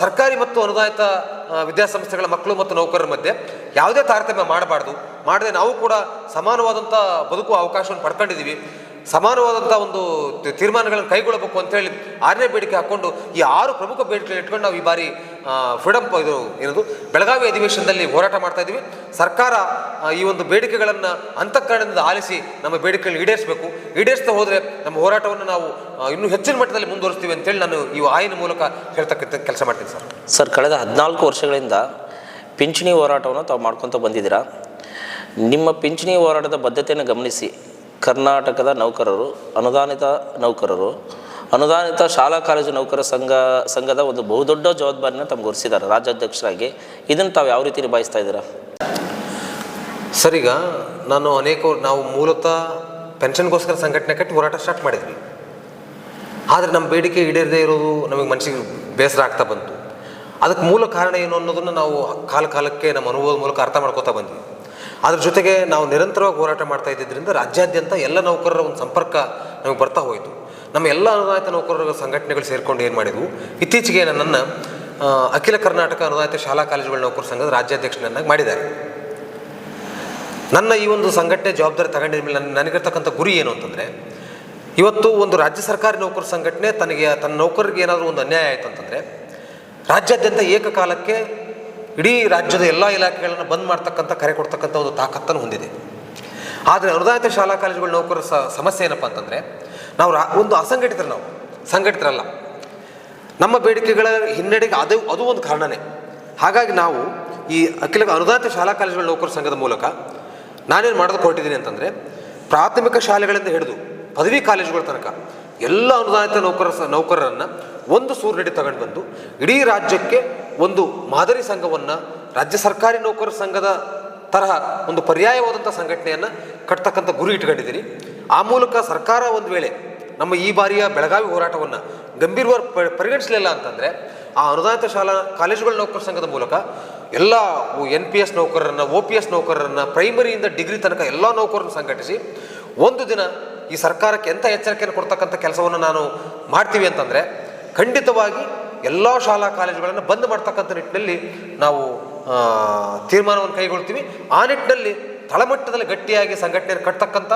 ಸರ್ಕಾರಿ ಮತ್ತು ಅನುದಾನಿತ ವಿದ್ಯಾಸಂಸ್ಥೆಗಳ ಮಕ್ಕಳು ಮತ್ತು ನೌಕರರ ಮಧ್ಯೆ ಯಾವುದೇ ತಾರತಮ್ಯ ಮಾಡಬಾರ್ದು. ಮಾಡದೆ ನಾವು ಕೂಡ ಸಮಾನವಾದಂಥ ಬದುಕುವ ಅವಕಾಶವನ್ನು ಪಡ್ಕೊಂಡಿದ್ದೀವಿ. ಸಮಾನವಾದಂಥ ಒಂದು ತೀರ್ಮಾನಗಳನ್ನು ಕೈಗೊಳ್ಳಬೇಕು ಅಂತೇಳಿ ಆರನೇ ಬೇಡಿಕೆ ಹಾಕ್ಕೊಂಡು ಈ ಆರು ಪ್ರಮುಖ ಬೇಡಿಕೆಗಳು ಇಟ್ಕೊಂಡು ನಾವು ಈ ಬಾರಿ ಫ್ರೀಡಮ್ ಇದು ಏನದು, ಬೆಳಗಾವಿ ಅಧಿವೇಶನದಲ್ಲಿ ಹೋರಾಟ ಮಾಡ್ತಾ ಇದ್ದೀವಿ. ಸರ್ಕಾರ ಈ ಒಂದು ಬೇಡಿಕೆಗಳನ್ನು ಅಂತಃಕರಣದಿಂದ ಆಲಿಸಿ ನಮ್ಮ ಬೇಡಿಕೆಗಳನ್ನ ಈಡೇರಿಸಬೇಕು. ಈಡೇರಿಸ್ತಾ ಹೋದರೆ ನಮ್ಮ ಹೋರಾಟವನ್ನು ನಾವು ಇನ್ನೂ ಹೆಚ್ಚಿನ ಮಟ್ಟದಲ್ಲಿ ಮುಂದುವರಿಸ್ತೀವಿ ಅಂತೇಳಿ ನಾನು ಈ ಆಯಿನ ಮೂಲಕ ಹೇಳ್ತಕ್ಕಂಥ ಕೆಲಸ ಮಾಡ್ತೀನಿ ಸರ್. ಸರ್, ಕಳೆದ ಹದಿನಾಲ್ಕು ವರ್ಷಗಳಿಂದ ಪಿಂಚಣಿ ಹೋರಾಟವನ್ನು ತಾವು ಮಾಡ್ಕೊತ ಬಂದಿದ್ದೀರಾ? ನಿಮ್ಮ ಪಿಂಚಣಿ ಹೋರಾಟದ ಬದ್ಧತೆಯನ್ನು ಗಮನಿಸಿ. ಕರ್ನಾಟಕದ ನೌಕರರು, ಅನುದಾನಿತ ನೌಕರರು, ಅನುದಾನಿತ ಶಾಲಾ ಕಾಲೇಜು ನೌಕರ ಸಂಘ, ಸಂಘದ ಒಂದು ಬಹುದೊಡ್ಡ ಜವಾಬ್ದಾರಿನ ತಮ್ಗೆ ಹೊರಿಸಿದ್ದಾರೆ ರಾಜ್ಯಾಧ್ಯಕ್ಷರಾಗಿ. ಇದನ್ನು ತಾವು ಯಾವ ರೀತಿ ನಿಭಾಯಿಸ್ತಾ ಇದ್ದೀರಾ? ಸರ್ ಈಗ ನಾನು ಅನೇಕ, ನಾವು ಮೂಲತಃ ಪೆನ್ಷನ್ಗೋಸ್ಕರ ಸಂಘಟನೆ ಕಟ್ಟಿ ಹೋರಾಟ ಸ್ಟಾರ್ಟ್ ಮಾಡಿದ್ವಿ. ಆದರೆ ನಮ್ಮ ಬೇಡಿಕೆ ಈಡೇರದೇ ಇರೋದು ನಮಗೆ ಮನಸ್ಸಿಗೆ ಬೇಸರ ಆಗ್ತಾ ಬಂತು. ಅದಕ್ಕೆ ಮೂಲ ಕಾರಣ ಏನು ಅನ್ನೋದನ್ನು ನಾವು ಕಾಲ ಕಾಲಕ್ಕೆ ನಮ್ಮ ಅನುಭವದ ಮೂಲಕ ಅರ್ಥ ಮಾಡ್ಕೋತಾ ಬಂದ್ವಿ. ಅದ್ರ ಜೊತೆಗೆ ನಾವು ನಿರಂತರವಾಗಿ ಹೋರಾಟ ಮಾಡ್ತಾ ಇದ್ದಿದ್ದರಿಂದ ರಾಜ್ಯಾದ್ಯಂತ ಎಲ್ಲ ನೌಕರರ ಒಂದು ಸಂಪರ್ಕ ನಮಗೆ ಬರ್ತಾ ಹೋಯಿತು. ನಮ್ಮ ಎಲ್ಲ ಅನುದಾಯಿತ ನೌಕರರ ಸಂಘಟನೆಗಳು ಸೇರಿಕೊಂಡು ಏನು ಮಾಡಿದ್ವು? ಇತ್ತೀಚೆಗೆ ನನ್ನನ್ನು ಅಖಿಲ ಕರ್ನಾಟಕ ಅನುದಾಯಿತ ಶಾಲಾ ಕಾಲೇಜುಗಳ ನೌಕರ ಸಂಘದ ರಾಜ್ಯಾಧ್ಯಕ್ಷನನ್ನಾಗಿ ಮಾಡಿದ್ದಾರೆ. ನನ್ನ ಈ ಒಂದು ಸಂಘಟನೆ ಜವಾಬ್ದಾರಿ ತಗೊಂಡಿದ ಮೇಲೆ ನನ್ನ ನನಗಿರ್ತಕ್ಕಂಥ ಗುರಿ ಏನು ಅಂತಂದರೆ, ಇವತ್ತು ಒಂದು ರಾಜ್ಯ ಸರ್ಕಾರಿ ನೌಕರ ಸಂಘಟನೆ ತನಗೆ, ತನ್ನ ನೌಕರರಿಗೆ ಏನಾದರೂ ಒಂದು ಅನ್ಯಾಯ ಆಯಿತು ಅಂತಂದರೆ, ರಾಜ್ಯಾದ್ಯಂತ ಏಕಕಾಲಕ್ಕೆ ಇಡೀ ರಾಜ್ಯದ ಎಲ್ಲ ಇಲಾಖೆಗಳನ್ನು ಬಂದ್ ಮಾಡ್ತಕ್ಕಂಥ, ಕರೆ ಕೊಡ್ತಕ್ಕಂಥ ಒಂದು ತಾಕತ್ತನ್ನು ಹೊಂದಿದೆ. ಆದರೆ ಅನುದಾನಿತ ಶಾಲಾ ಕಾಲೇಜುಗಳ ನೌಕರರ ಸಮಸ್ಯೆ ಏನಪ್ಪ ಅಂತಂದರೆ, ನಾವು ರಾ, ಒಂದು ಅಸಂಘಟಿತರು ನಾವು, ಸಂಘಟಿತರಲ್ಲ. ನಮ್ಮ ಬೇಡಿಕೆಗಳ ಹಿನ್ನಡೆಗೆ ಅದು ಅದು ಒಂದು ಕಾರಣನೇ. ಹಾಗಾಗಿ ನಾವು ಈ ಅಖಿಲ ಅನುದಾನಿತ ಶಾಲಾ ಕಾಲೇಜುಗಳ ನೌಕರ ಸಂಘದ ಮೂಲಕ ನಾನೇನು ಮಾಡೋದು ಕೊಟ್ಟಿದ್ದೀನಿ ಅಂತಂದರೆ, ಪ್ರಾಥಮಿಕ ಶಾಲೆಗಳಿಂದ ಹಿಡಿದು ಪದವಿ ಕಾಲೇಜುಗಳ ತನಕ ಎಲ್ಲ ಅನುದಾನಿತ ನೌಕರ ನೌಕರರನ್ನು ಒಂದು ಸೂರಿನಡಿ ತಗೊಂಡು ಬಂದು ಇಡೀ ರಾಜ್ಯಕ್ಕೆ ಒಂದು ಮಾದರಿ ಸಂಘವನ್ನು ರಾಜ್ಯ ಸರ್ಕಾರಿ ನೌಕರ ಸಂಘದ ತರಹ ಒಂದು ಪರ್ಯಾಯವಾದಂಥ ಸಂಘಟನೆಯನ್ನು ಕಟ್ತಕ್ಕಂಥ ಗುರಿ ಇಟ್ಕೊಂಡಿದ್ದೀನಿ ಆ ಮೂಲಕ ಸರ್ಕಾರ ಒಂದು ವೇಳೆ ನಮ್ಮ ಈ ಬಾರಿಯ ಬೆಳಗಾವಿ ಹೋರಾಟವನ್ನು ಗಂಭೀರವಾಗಿ ಪರಿಗಣಿಸಲಿಲ್ಲ ಅಂತಂದರೆ ಆ ಅನುದಾನಿತ ಶಾಲಾ ಕಾಲೇಜುಗಳ ನೌಕರ ಸಂಘದ ಮೂಲಕ ಎಲ್ಲ ಎನ್ ಪಿ ಎಸ್ ನೌಕರರನ್ನು ಒ ಪಿ ಎಸ್ ನೌಕರರನ್ನು, ಪ್ರೈಮರಿಯಿಂದ ಡಿಗ್ರಿ ತನಕ ಎಲ್ಲ ನೌಕರನ್ನು ಸಂಘಟಿಸಿ ಒಂದು ದಿನ ಈ ಸರ್ಕಾರಕ್ಕೆ ಎಂಥ ಎಚ್ಚರಿಕೆಯನ್ನು ಕೊಡ್ತಕ್ಕಂಥ ಕೆಲಸವನ್ನು ನಾನು ಮಾಡ್ತೀವಿ ಅಂತಂದರೆ ಖಂಡಿತವಾಗಿ ಎಲ್ಲ ಶಾಲಾ ಕಾಲೇಜುಗಳನ್ನು ಬಂದ್ ಮಾಡ್ತಕ್ಕಂಥ ನಿಟ್ಟಿನಲ್ಲಿ ನಾವು ತೀರ್ಮಾನವನ್ನು ಕೈಗೊಳ್ತೀವಿ. ಆ ನಿಟ್ಟಿನಲ್ಲಿ ತಳಮಟ್ಟದಲ್ಲಿ ಗಟ್ಟಿಯಾಗಿ ಸಂಘಟನೆಯನ್ನು ಕಟ್ತಕ್ಕಂಥ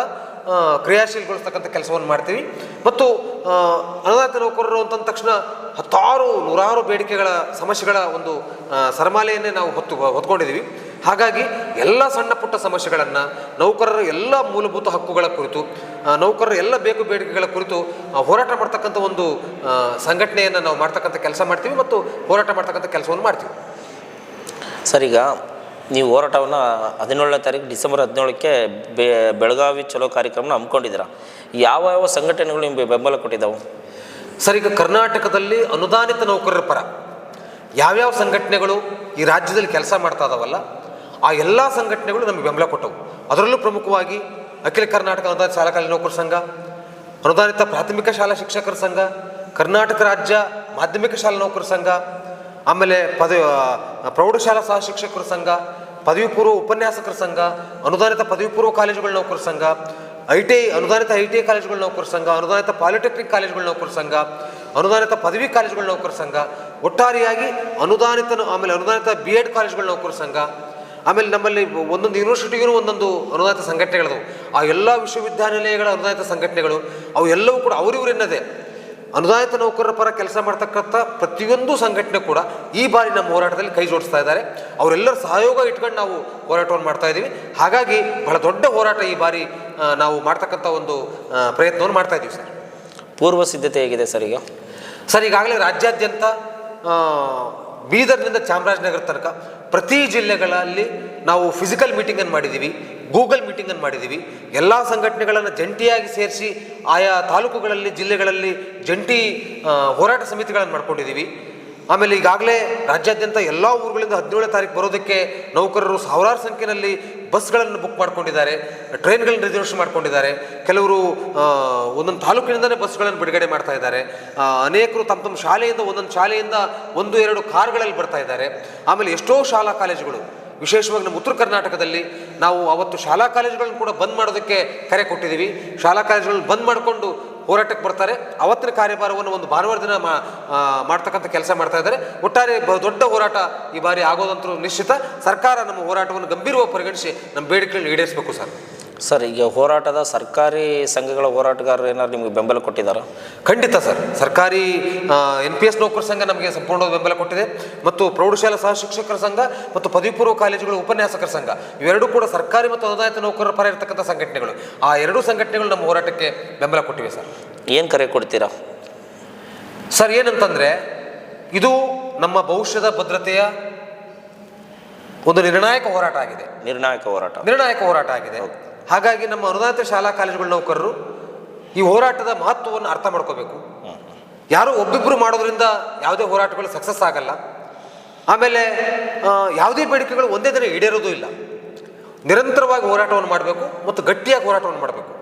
ಕ್ರಿಯಾಶೀಲಗೊಳಿಸ್ತಕ್ಕಂಥ ಕೆಲಸವನ್ನು ಮಾಡ್ತೀವಿ. ಮತ್ತು ಅನುದಾನ ನೌಕರರು ಅಂತಂದ ತಕ್ಷಣ ಹತ್ತಾರು ನೂರಾರು ಬೇಡಿಕೆಗಳ ಸಮಸ್ಯೆಗಳ ಒಂದು ಸರಮಾಲೆಯನ್ನೇ ನಾವು ಹೊತ್ತು, ಹೊತ್ಕೊಂಡಿದ್ದೀವಿ. ಹಾಗಾಗಿ ಎಲ್ಲ ಸಣ್ಣ ಪುಟ್ಟ ಸಮಸ್ಯೆಗಳನ್ನು ನೌಕರರ ಎಲ್ಲ ಮೂಲಭೂತ ಹಕ್ಕುಗಳ ಕುರಿತು ನೌಕರರ ಎಲ್ಲ ಬೇಕು ಬೇಡಿಕೆಗಳ ಕುರಿತು ಹೋರಾಟ ಮಾಡ್ತಕ್ಕಂಥ ಒಂದು ಸಂಘಟನೆಯನ್ನು ನಾವು ಮಾಡ್ತಕ್ಕಂಥ ಕೆಲಸ ಮಾಡ್ತೀವಿ ಮತ್ತು ಹೋರಾಟ ಮಾಡ್ತಕ್ಕಂಥ ಕೆಲಸವನ್ನು ಮಾಡ್ತೀವಿ. ಸರ್ ಈಗ ನೀವು ಹೋರಾಟವನ್ನು ಹದಿನೇಳನೇ ತಾರೀಕು ಡಿಸೆಂಬರ್ ಹದಿನೇಳಕ್ಕೆ ಬೆ ಬೆಳಗಾವಿ ಚಲೋ ಕಾರ್ಯಕ್ರಮನ ಹಮ್ಮಿಕೊಂಡಿದ್ದೀರಾ? ಯಾವ ಯಾವ ಸಂಘಟನೆಗಳು ನಿಮಗೆ ಬೆಂಬಲ ಕೊಟ್ಟಿದ್ದಾವೆ? ಸರ್ ಈಗ ಕರ್ನಾಟಕದಲ್ಲಿ ಅನುದಾನಿತ ನೌಕರರ ಪರ ಯಾವ್ಯಾವ ಸಂಘಟನೆಗಳು ಈ ರಾಜ್ಯದಲ್ಲಿ ಕೆಲಸ ಮಾಡ್ತಾ ಇದಾವಲ್ಲ ಆ ಎಲ್ಲ ಸಂಘಟನೆಗಳು ನಮಗೆ ಬೆಂಬಲ ಕೊಟ್ಟವು. ಅದರಲ್ಲೂ ಪ್ರಮುಖವಾಗಿ ಅಖಿಲ ಕರ್ನಾಟಕ ಅನುದಾನಿತ ಶಾಲಾ ಕಾಲೇಜು ನೌಕರ ಸಂಘ ಅನುದಾನಿತ ಪ್ರಾಥಮಿಕ ಶಾಲಾ ಶಿಕ್ಷಕರ ಸಂಘ ಕರ್ನಾಟಕ ರಾಜ್ಯ ಮಾಧ್ಯಮಿಕ ಶಾಲಾ ನೌಕರ ಸಂಘ ಆಮೇಲೆ ಪದವಿ ಆ, ಪ್ರೌಢಶಾಲಾ ಸಹ ಶಿಕ್ಷಕರ ಸಂಘ ಪದವಿ ಪೂರ್ವ ಉಪನ್ಯಾಸಕರ ಸಂಘ ಅನುದಾನಿತ ಪದವಿ ಪೂರ್ವ ಕಾಲೇಜುಗಳ ನೌಕರ ಸಂಘ ಐ ಟಿ ಐ ಅನುದಾನಿತ ಐ ಟಿ ಐ ಕಾಲೇಜುಗಳ ನೌಕರ ಸಂಘ ಅನುದಾನಿತ ಪಾಲಿಟೆಕ್ನಿಕ್ ಕಾಲೇಜುಗಳ ನೌಕರ ಸಂಘ ಅನುದಾನಿತ ಪದವಿ ಕಾಲೇಜುಗಳ ನೌಕರ ಸಂಘ ಒಟ್ಟಾರೆಯಾಗಿ ಅನುದಾನಿತ ಆಮೇಲೆ ಅನುದಾನಿತ ಬಿ ಎಡ್ ಕಾಲೇಜುಗಳ ನೌಕರ ಸಂಘ ಆಮೇಲೆ ನಮ್ಮಲ್ಲಿ ಒಂದೊಂದು ಯೂನಿವರ್ಸಿಟಿಗೂ ಒಂದೊಂದು ಅನುದಾನಿತ ಸಂಘಟನೆಗಳಿದವು ಆ ಎಲ್ಲ ವಿಶ್ವವಿದ್ಯಾನಿಲಯಗಳ ಅನುದಾನಿತ ಸಂಘಟನೆಗಳು ಅವು ಎಲ್ಲವೂ ಕೂಡ ಅವರಿವರೆನ್ನದೇ ಅನುದಾನಿತ ನೌಕರರ ಪರ ಕೆಲಸ ಮಾಡ್ತಕ್ಕಂಥ ಪ್ರತಿಯೊಂದು ಸಂಘಟನೆ ಕೂಡ ಈ ಬಾರಿ ನಮ್ಮ ಹೋರಾಟದಲ್ಲಿ ಕೈ ಜೋಡಿಸ್ತಾ ಇದ್ದಾರೆ. ಅವರೆಲ್ಲರ ಸಹಯೋಗ ಇಟ್ಕೊಂಡು ನಾವು ಹೋರಾಟವನ್ನು ಮಾಡ್ತಾ ಇದ್ದೀವಿ. ಹಾಗಾಗಿ ಬಹಳ ದೊಡ್ಡ ಹೋರಾಟ ಈ ಬಾರಿ ನಾವು ಮಾಡ್ತಕ್ಕಂಥ ಒಂದು ಪ್ರಯತ್ನವನ್ನು ಮಾಡ್ತಾ ಇದ್ದೀವಿ ಸರ್. ಪೂರ್ವ ಸಿದ್ಧತೆ ಹೇಗಿದೆ ಸರ್ ಈಗ? ಸರ್ ಈಗಾಗಲೇ ರಾಜ್ಯಾದ್ಯಂತ ಬೀದರ್ನಿಂದ ಚಾಮರಾಜನಗರ ತನಕ ಪ್ರತಿ ಜಿಲ್ಲೆಗಳಲ್ಲಿ ನಾವು ಫಿಸಿಕಲ್ ಮೀಟಿಂಗನ್ನು ಮಾಡಿದ್ದೀವಿ ಗೂಗಲ್ ಮೀಟಿಂಗನ್ನು ಮಾಡಿದ್ದೀವಿ. ಎಲ್ಲ ಸಂಘಟನೆಗಳನ್ನು ಜಂಟಿಯಾಗಿ ಸೇರಿಸಿ ಆಯಾ ತಾಲೂಕುಗಳಲ್ಲಿ, ಜಿಲ್ಲೆಗಳಲ್ಲಿ ಜಂಟಿ ಹೋರಾಟ ಸಮಿತಿಗಳನ್ನು ಮಾಡ್ಕೊಂಡಿದ್ದೀವಿ. ಆಮೇಲೆ ಈಗಾಗಲೇ ರಾಜ್ಯಾದ್ಯಂತ ಎಲ್ಲ ಊರುಗಳಿಂದ ಹದಿನೇಳನೇ ತಾರೀಕು ಬರೋದಕ್ಕೆ ನೌಕರರು ಸಾವಿರಾರು ಸಂಖ್ಯೆಯಲ್ಲಿ ಬಸ್ಗಳನ್ನು ಬುಕ್ ಮಾಡ್ಕೊಂಡಿದ್ದಾರೆ, ಟ್ರೈನ್ಗಳನ್ನು ರಿಸರ್ವೇಷನ್ ಮಾಡ್ಕೊಂಡಿದ್ದಾರೆ. ಕೆಲವರು ಒಂದೊಂದು ತಾಲೂಕಿನಿಂದಲೇ ಬಸ್ಗಳನ್ನು ಬಿಡುಗಡೆ ಮಾಡ್ತಾ ಇದ್ದಾರೆ. ಅನೇಕರು ತಮ್ಮ ತಮ್ಮ ಶಾಲೆಯಿಂದ, ಒಂದೊಂದು ಶಾಲೆಯಿಂದ ಒಂದು, ಎರಡು ಕಾರ್ಗಳಲ್ಲಿ ಬರ್ತಾ ಇದ್ದಾರೆ. ಆಮೇಲೆ ಎಷ್ಟೋ ಶಾಲಾ ಕಾಲೇಜುಗಳು, ವಿಶೇಷವಾಗಿ ನಮ್ಮ ಉತ್ತರ ಕರ್ನಾಟಕದಲ್ಲಿ ನಾವು ಅವತ್ತು ಶಾಲಾ ಕಾಲೇಜುಗಳನ್ನು ಕೂಡ ಬಂದ್ ಮಾಡೋದಕ್ಕೆ ಕರೆ ಕೊಟ್ಟಿದ್ದೀವಿ. ಶಾಲಾ ಕಾಲೇಜುಗಳನ್ನು ಬಂದ್ ಮಾಡಿಕೊಂಡು ಹೋರಾಟಕ್ಕೆ ಬರ್ತಾರೆ. ಅವತ್ತಿನ ಕಾರ್ಯಭಾರವನ್ನು ಒಂದು ಭಾನುವಾರ ದಿನ ಮಾಡ್ತಕ್ಕಂಥ ಕೆಲಸ ಮಾಡ್ತಾ ಇದ್ದಾರೆ. ಒಟ್ಟಾರೆ ದೊಡ್ಡ ಹೋರಾಟ ಈ ಬಾರಿ ಆಗೋದಂತೂ ನಿಶ್ಚಿತ. ಸರ್ಕಾರ ನಮ್ಮ ಹೋರಾಟವನ್ನು ಗಂಭೀರವಾಗಿ ಪರಿಗಣಿಸಿ ನಮ್ಮ ಬೇಡಿಕೆಗಳನ್ನು ಈಡೇರಿಸಬೇಕು ಸರ್. ಸರ್ ಈಗ ಹೋರಾಟದ ಸರ್ಕಾರಿ ಸಂಘಗಳ ಹೋರಾಟಗಾರರು ಏನಾದ್ರು ನಿಮಗೆ ಬೆಂಬಲ ಕೊಟ್ಟಿದ್ದಾರೆ? ಖಂಡಿತ ಸರ್. ಸರ್ಕಾರಿ ಎನ್ ಪಿ ಎಸ್ ನೌಕರ ಸಂಘ ನಮಗೆ ಸಂಪೂರ್ಣ ಬೆಂಬಲ ಕೊಟ್ಟಿದೆ. ಮತ್ತು ಪ್ರೌಢಶಾಲಾ ಸಹ ಶಿಕ್ಷಕರ ಸಂಘ ಮತ್ತು ಪದವಿ ಪೂರ್ವ ಕಾಲೇಜುಗಳ ಉಪನ್ಯಾಸಕರ ಸಂಘ. ಇವೆರಡೂ ಕೂಡ ಸರ್ಕಾರಿ ಮತ್ತು ಅನುದಾಯಿತ ನೌಕರರ ಪರ ಇರತಕ್ಕಂಥ ಸಂಘಟನೆಗಳು. ಆ ಎರಡೂ ಸಂಘಟನೆಗಳು ನಮ್ಮ ಹೋರಾಟಕ್ಕೆ ಬೆಂಬಲ ಕೊಟ್ಟಿವೆ ಸರ್. ಏನು ಕರೆ ಕೊಡ್ತೀರಾ? ಸರ್ ಏನಂತಂದ್ರೆ ಇದು ನಮ್ಮ ಭವಿಷ್ಯದ ಭದ್ರತೆಯ ಒಂದು ನಿರ್ಣಾಯಕ ಹೋರಾಟ ಆಗಿದೆ. ನಿರ್ಣಾಯಕ ಹೋರಾಟ. ನಿರ್ಣಾಯಕ ಹೋರಾಟ ಆಗಿದೆ. ಹಾಗಾಗಿ ನಮ್ಮ ಅನುದಾನಿತ ಶಾಲಾ ಕಾಲೇಜುಗಳ ನೌಕರರು ಈ ಹೋರಾಟದ ಮಹತ್ವವನ್ನು ಅರ್ಥ ಮಾಡ್ಕೋಬೇಕು. ಯಾರು ಒಬ್ಬಿಬ್ಬರು ಮಾಡೋದ್ರಿಂದ ಯಾವುದೇ ಹೋರಾಟಗಳು ಸಕ್ಸಸ್ ಆಗಲ್ಲ. ಆಮೇಲೆ ಯಾವುದೇ ಬೇಡಿಕೆಗಳು ಒಂದೇ ದಿನ ಈಡೇರೋದು ಇಲ್ಲ. ನಿರಂತರವಾಗಿ ಹೋರಾಟವನ್ನು ಮಾಡಬೇಕು ಮತ್ತು ಗಟ್ಟಿಯಾಗಿ ಹೋರಾಟವನ್ನು ಮಾಡಬೇಕು.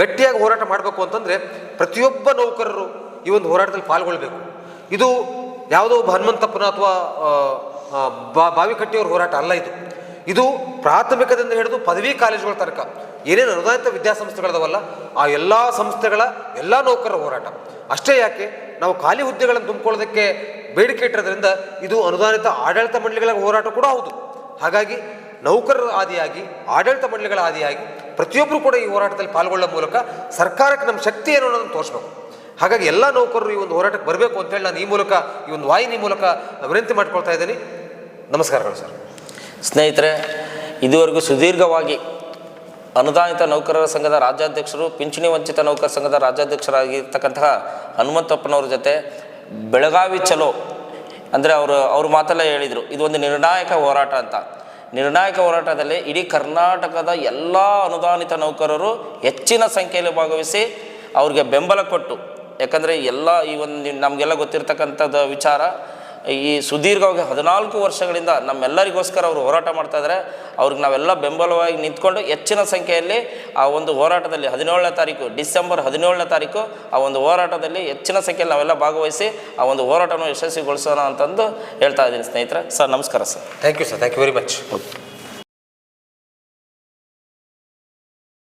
ಗಟ್ಟಿಯಾಗಿ ಹೋರಾಟ ಮಾಡಬೇಕು ಅಂತಂದರೆ ಪ್ರತಿಯೊಬ್ಬ ನೌಕರರು ಈ ಒಂದು ಹೋರಾಟದಲ್ಲಿ ಪಾಲ್ಗೊಳ್ಬೇಕು. ಇದು ಯಾವುದೋ ಹನುಮಂತಪ್ಪನ ಅಥವಾ ಬಾವಿಕಟ್ಟಿಯವ್ರ ಹೋರಾಟ ಅಲ್ಲ ಇದು. ಇದು ಪ್ರಾಥಮಿಕದಿಂದ ಹಿಡಿದು ಪದವಿ ಕಾಲೇಜುಗಳ ತನಕ. ಏನೇನು ಅನುದಾನಿತ ವಿದ್ಯಾಸಂಸ್ಥೆಗಳದವಲ್ಲ, ಆ ಎಲ್ಲ ಸಂಸ್ಥೆಗಳ ಎಲ್ಲ ನೌಕರರ ಹೋರಾಟ. ಅಷ್ಟೇ ಯಾಕೆ, ನಾವು ಖಾಲಿ ಹುದ್ದೆಗಳನ್ನು ತುಂಬಿಕೊಳ್ಳೋದಕ್ಕೆ ಬೇಡಿಕೆ ಇಟ್ಟಿರೋದ್ರಿಂದ ಇದು ಅನುದಾನಿತ ಆಡಳಿತ ಮಂಡಳಿಗಳ ಹೋರಾಟ ಕೂಡ ಹೌದು. ಹಾಗಾಗಿ ನೌಕರರ ಆದಿಯಾಗಿ, ಆಡಳಿತ ಮಂಡಳಿಗಳ ಆದಿಯಾಗಿ ಪ್ರತಿಯೊಬ್ಬರು ಕೂಡ ಈ ಹೋರಾಟದಲ್ಲಿ ಪಾಲ್ಗೊಳ್ಳೋ ಮೂಲಕ ಸರ್ಕಾರಕ್ಕೆ ನಮ್ಮ ಶಕ್ತಿ ಏನು ಅನ್ನೋದನ್ನು ತೋರಿಸ್ಬೇಕು. ಹಾಗಾಗಿ ಎಲ್ಲ ನೌಕರರು ಈ ಒಂದು ಹೋರಾಟಕ್ಕೆ ಬರಬೇಕು ಅಂತೇಳಿ ನಾನು ಈ ಮೂಲಕ, ಈ ಒಂದು ವಾಹಿನಿ ಮೂಲಕ ವಿನಂತಿ ಮಾಡ್ಕೊಳ್ತಾ ಇದ್ದೀನಿ. ನಮಸ್ಕಾರಗಳು ಸರ್. ಸ್ನೇಹಿತರೆ, ಇದುವರೆಗೂ ಸುದೀರ್ಘವಾಗಿ ಅನುದಾನಿತ ನೌಕರರ ಸಂಘದ ರಾಜ್ಯಾಧ್ಯಕ್ಷರು, ಪಿಂಚಣಿ ವಂಚಿತ ನೌಕರ ಸಂಘದ ರಾಜ್ಯಾಧ್ಯಕ್ಷರಾಗಿರ್ತಕ್ಕಂತಹ ಹನುಮಂತಪ್ಪನವ್ರ ಜೊತೆ ಬೆಳಗಾವಿ ಚಲೋ ಅಂದರೆ ಅವರು, ಅವ್ರ ಮಾತೆಲ್ಲ ಹೇಳಿದರು, ಇದು ಒಂದು ನಿರ್ಣಾಯಕ ಹೋರಾಟ ಅಂತ. ನಿರ್ಣಾಯಕ ಹೋರಾಟದಲ್ಲಿ ಇಡೀ ಕರ್ನಾಟಕದ ಎಲ್ಲ ಅನುದಾನಿತ ನೌಕರರು ಹೆಚ್ಚಿನ ಸಂಖ್ಯೆಯಲ್ಲಿ ಭಾಗವಹಿಸಿ ಅವ್ರಿಗೆ ಬೆಂಬಲ ಕೊಟ್ಟು, ಯಾಕಂದರೆ ಎಲ್ಲ ಈ ಒಂದು ನಮಗೆಲ್ಲ ಗೊತ್ತಿರ್ತಕ್ಕಂಥದ್ದು ವಿಚಾರ ಈ ಸುದೀರ್ಘವಾಗಿ ಹದಿನಾಲ್ಕು ವರ್ಷಗಳಿಂದ ನಮ್ಮೆಲ್ಲರಿಗೋಸ್ಕರ ಅವರು ಹೋರಾಟ ಮಾಡ್ತಾ ಇದ್ದಾರೆ ಅವ್ರಿಗೆ ನಾವೆಲ್ಲ ಬೆಂಬಲವಾಗಿ ನಿಂತ್ಕೊಂಡು ಹೆಚ್ಚಿನ ಸಂಖ್ಯೆಯಲ್ಲಿ ಆ ಒಂದು ಹೋರಾಟದಲ್ಲಿ ಹದಿನೇಳನೇ ತಾರೀಕು ಡಿಸೆಂಬರ್ ಹದಿನೇಳನೇ ತಾರೀಕು ಆ ಒಂದು ಹೋರಾಟದಲ್ಲಿ ಹೆಚ್ಚಿನ ಸಂಖ್ಯೆಯಲ್ಲಿ ನಾವೆಲ್ಲ ಭಾಗವಹಿಸಿ ಆ ಒಂದು ಹೋರಾಟವನ್ನು ಯಶಸ್ವಿಗೊಳಿಸೋಣ ಅಂತಂದು ಹೇಳ್ತಾ ಇದ್ದೀನಿ ಸ್ನೇಹಿತರೆ. ಸರ್ ನಮಸ್ಕಾರ sir. Thank you sir thank you very much okay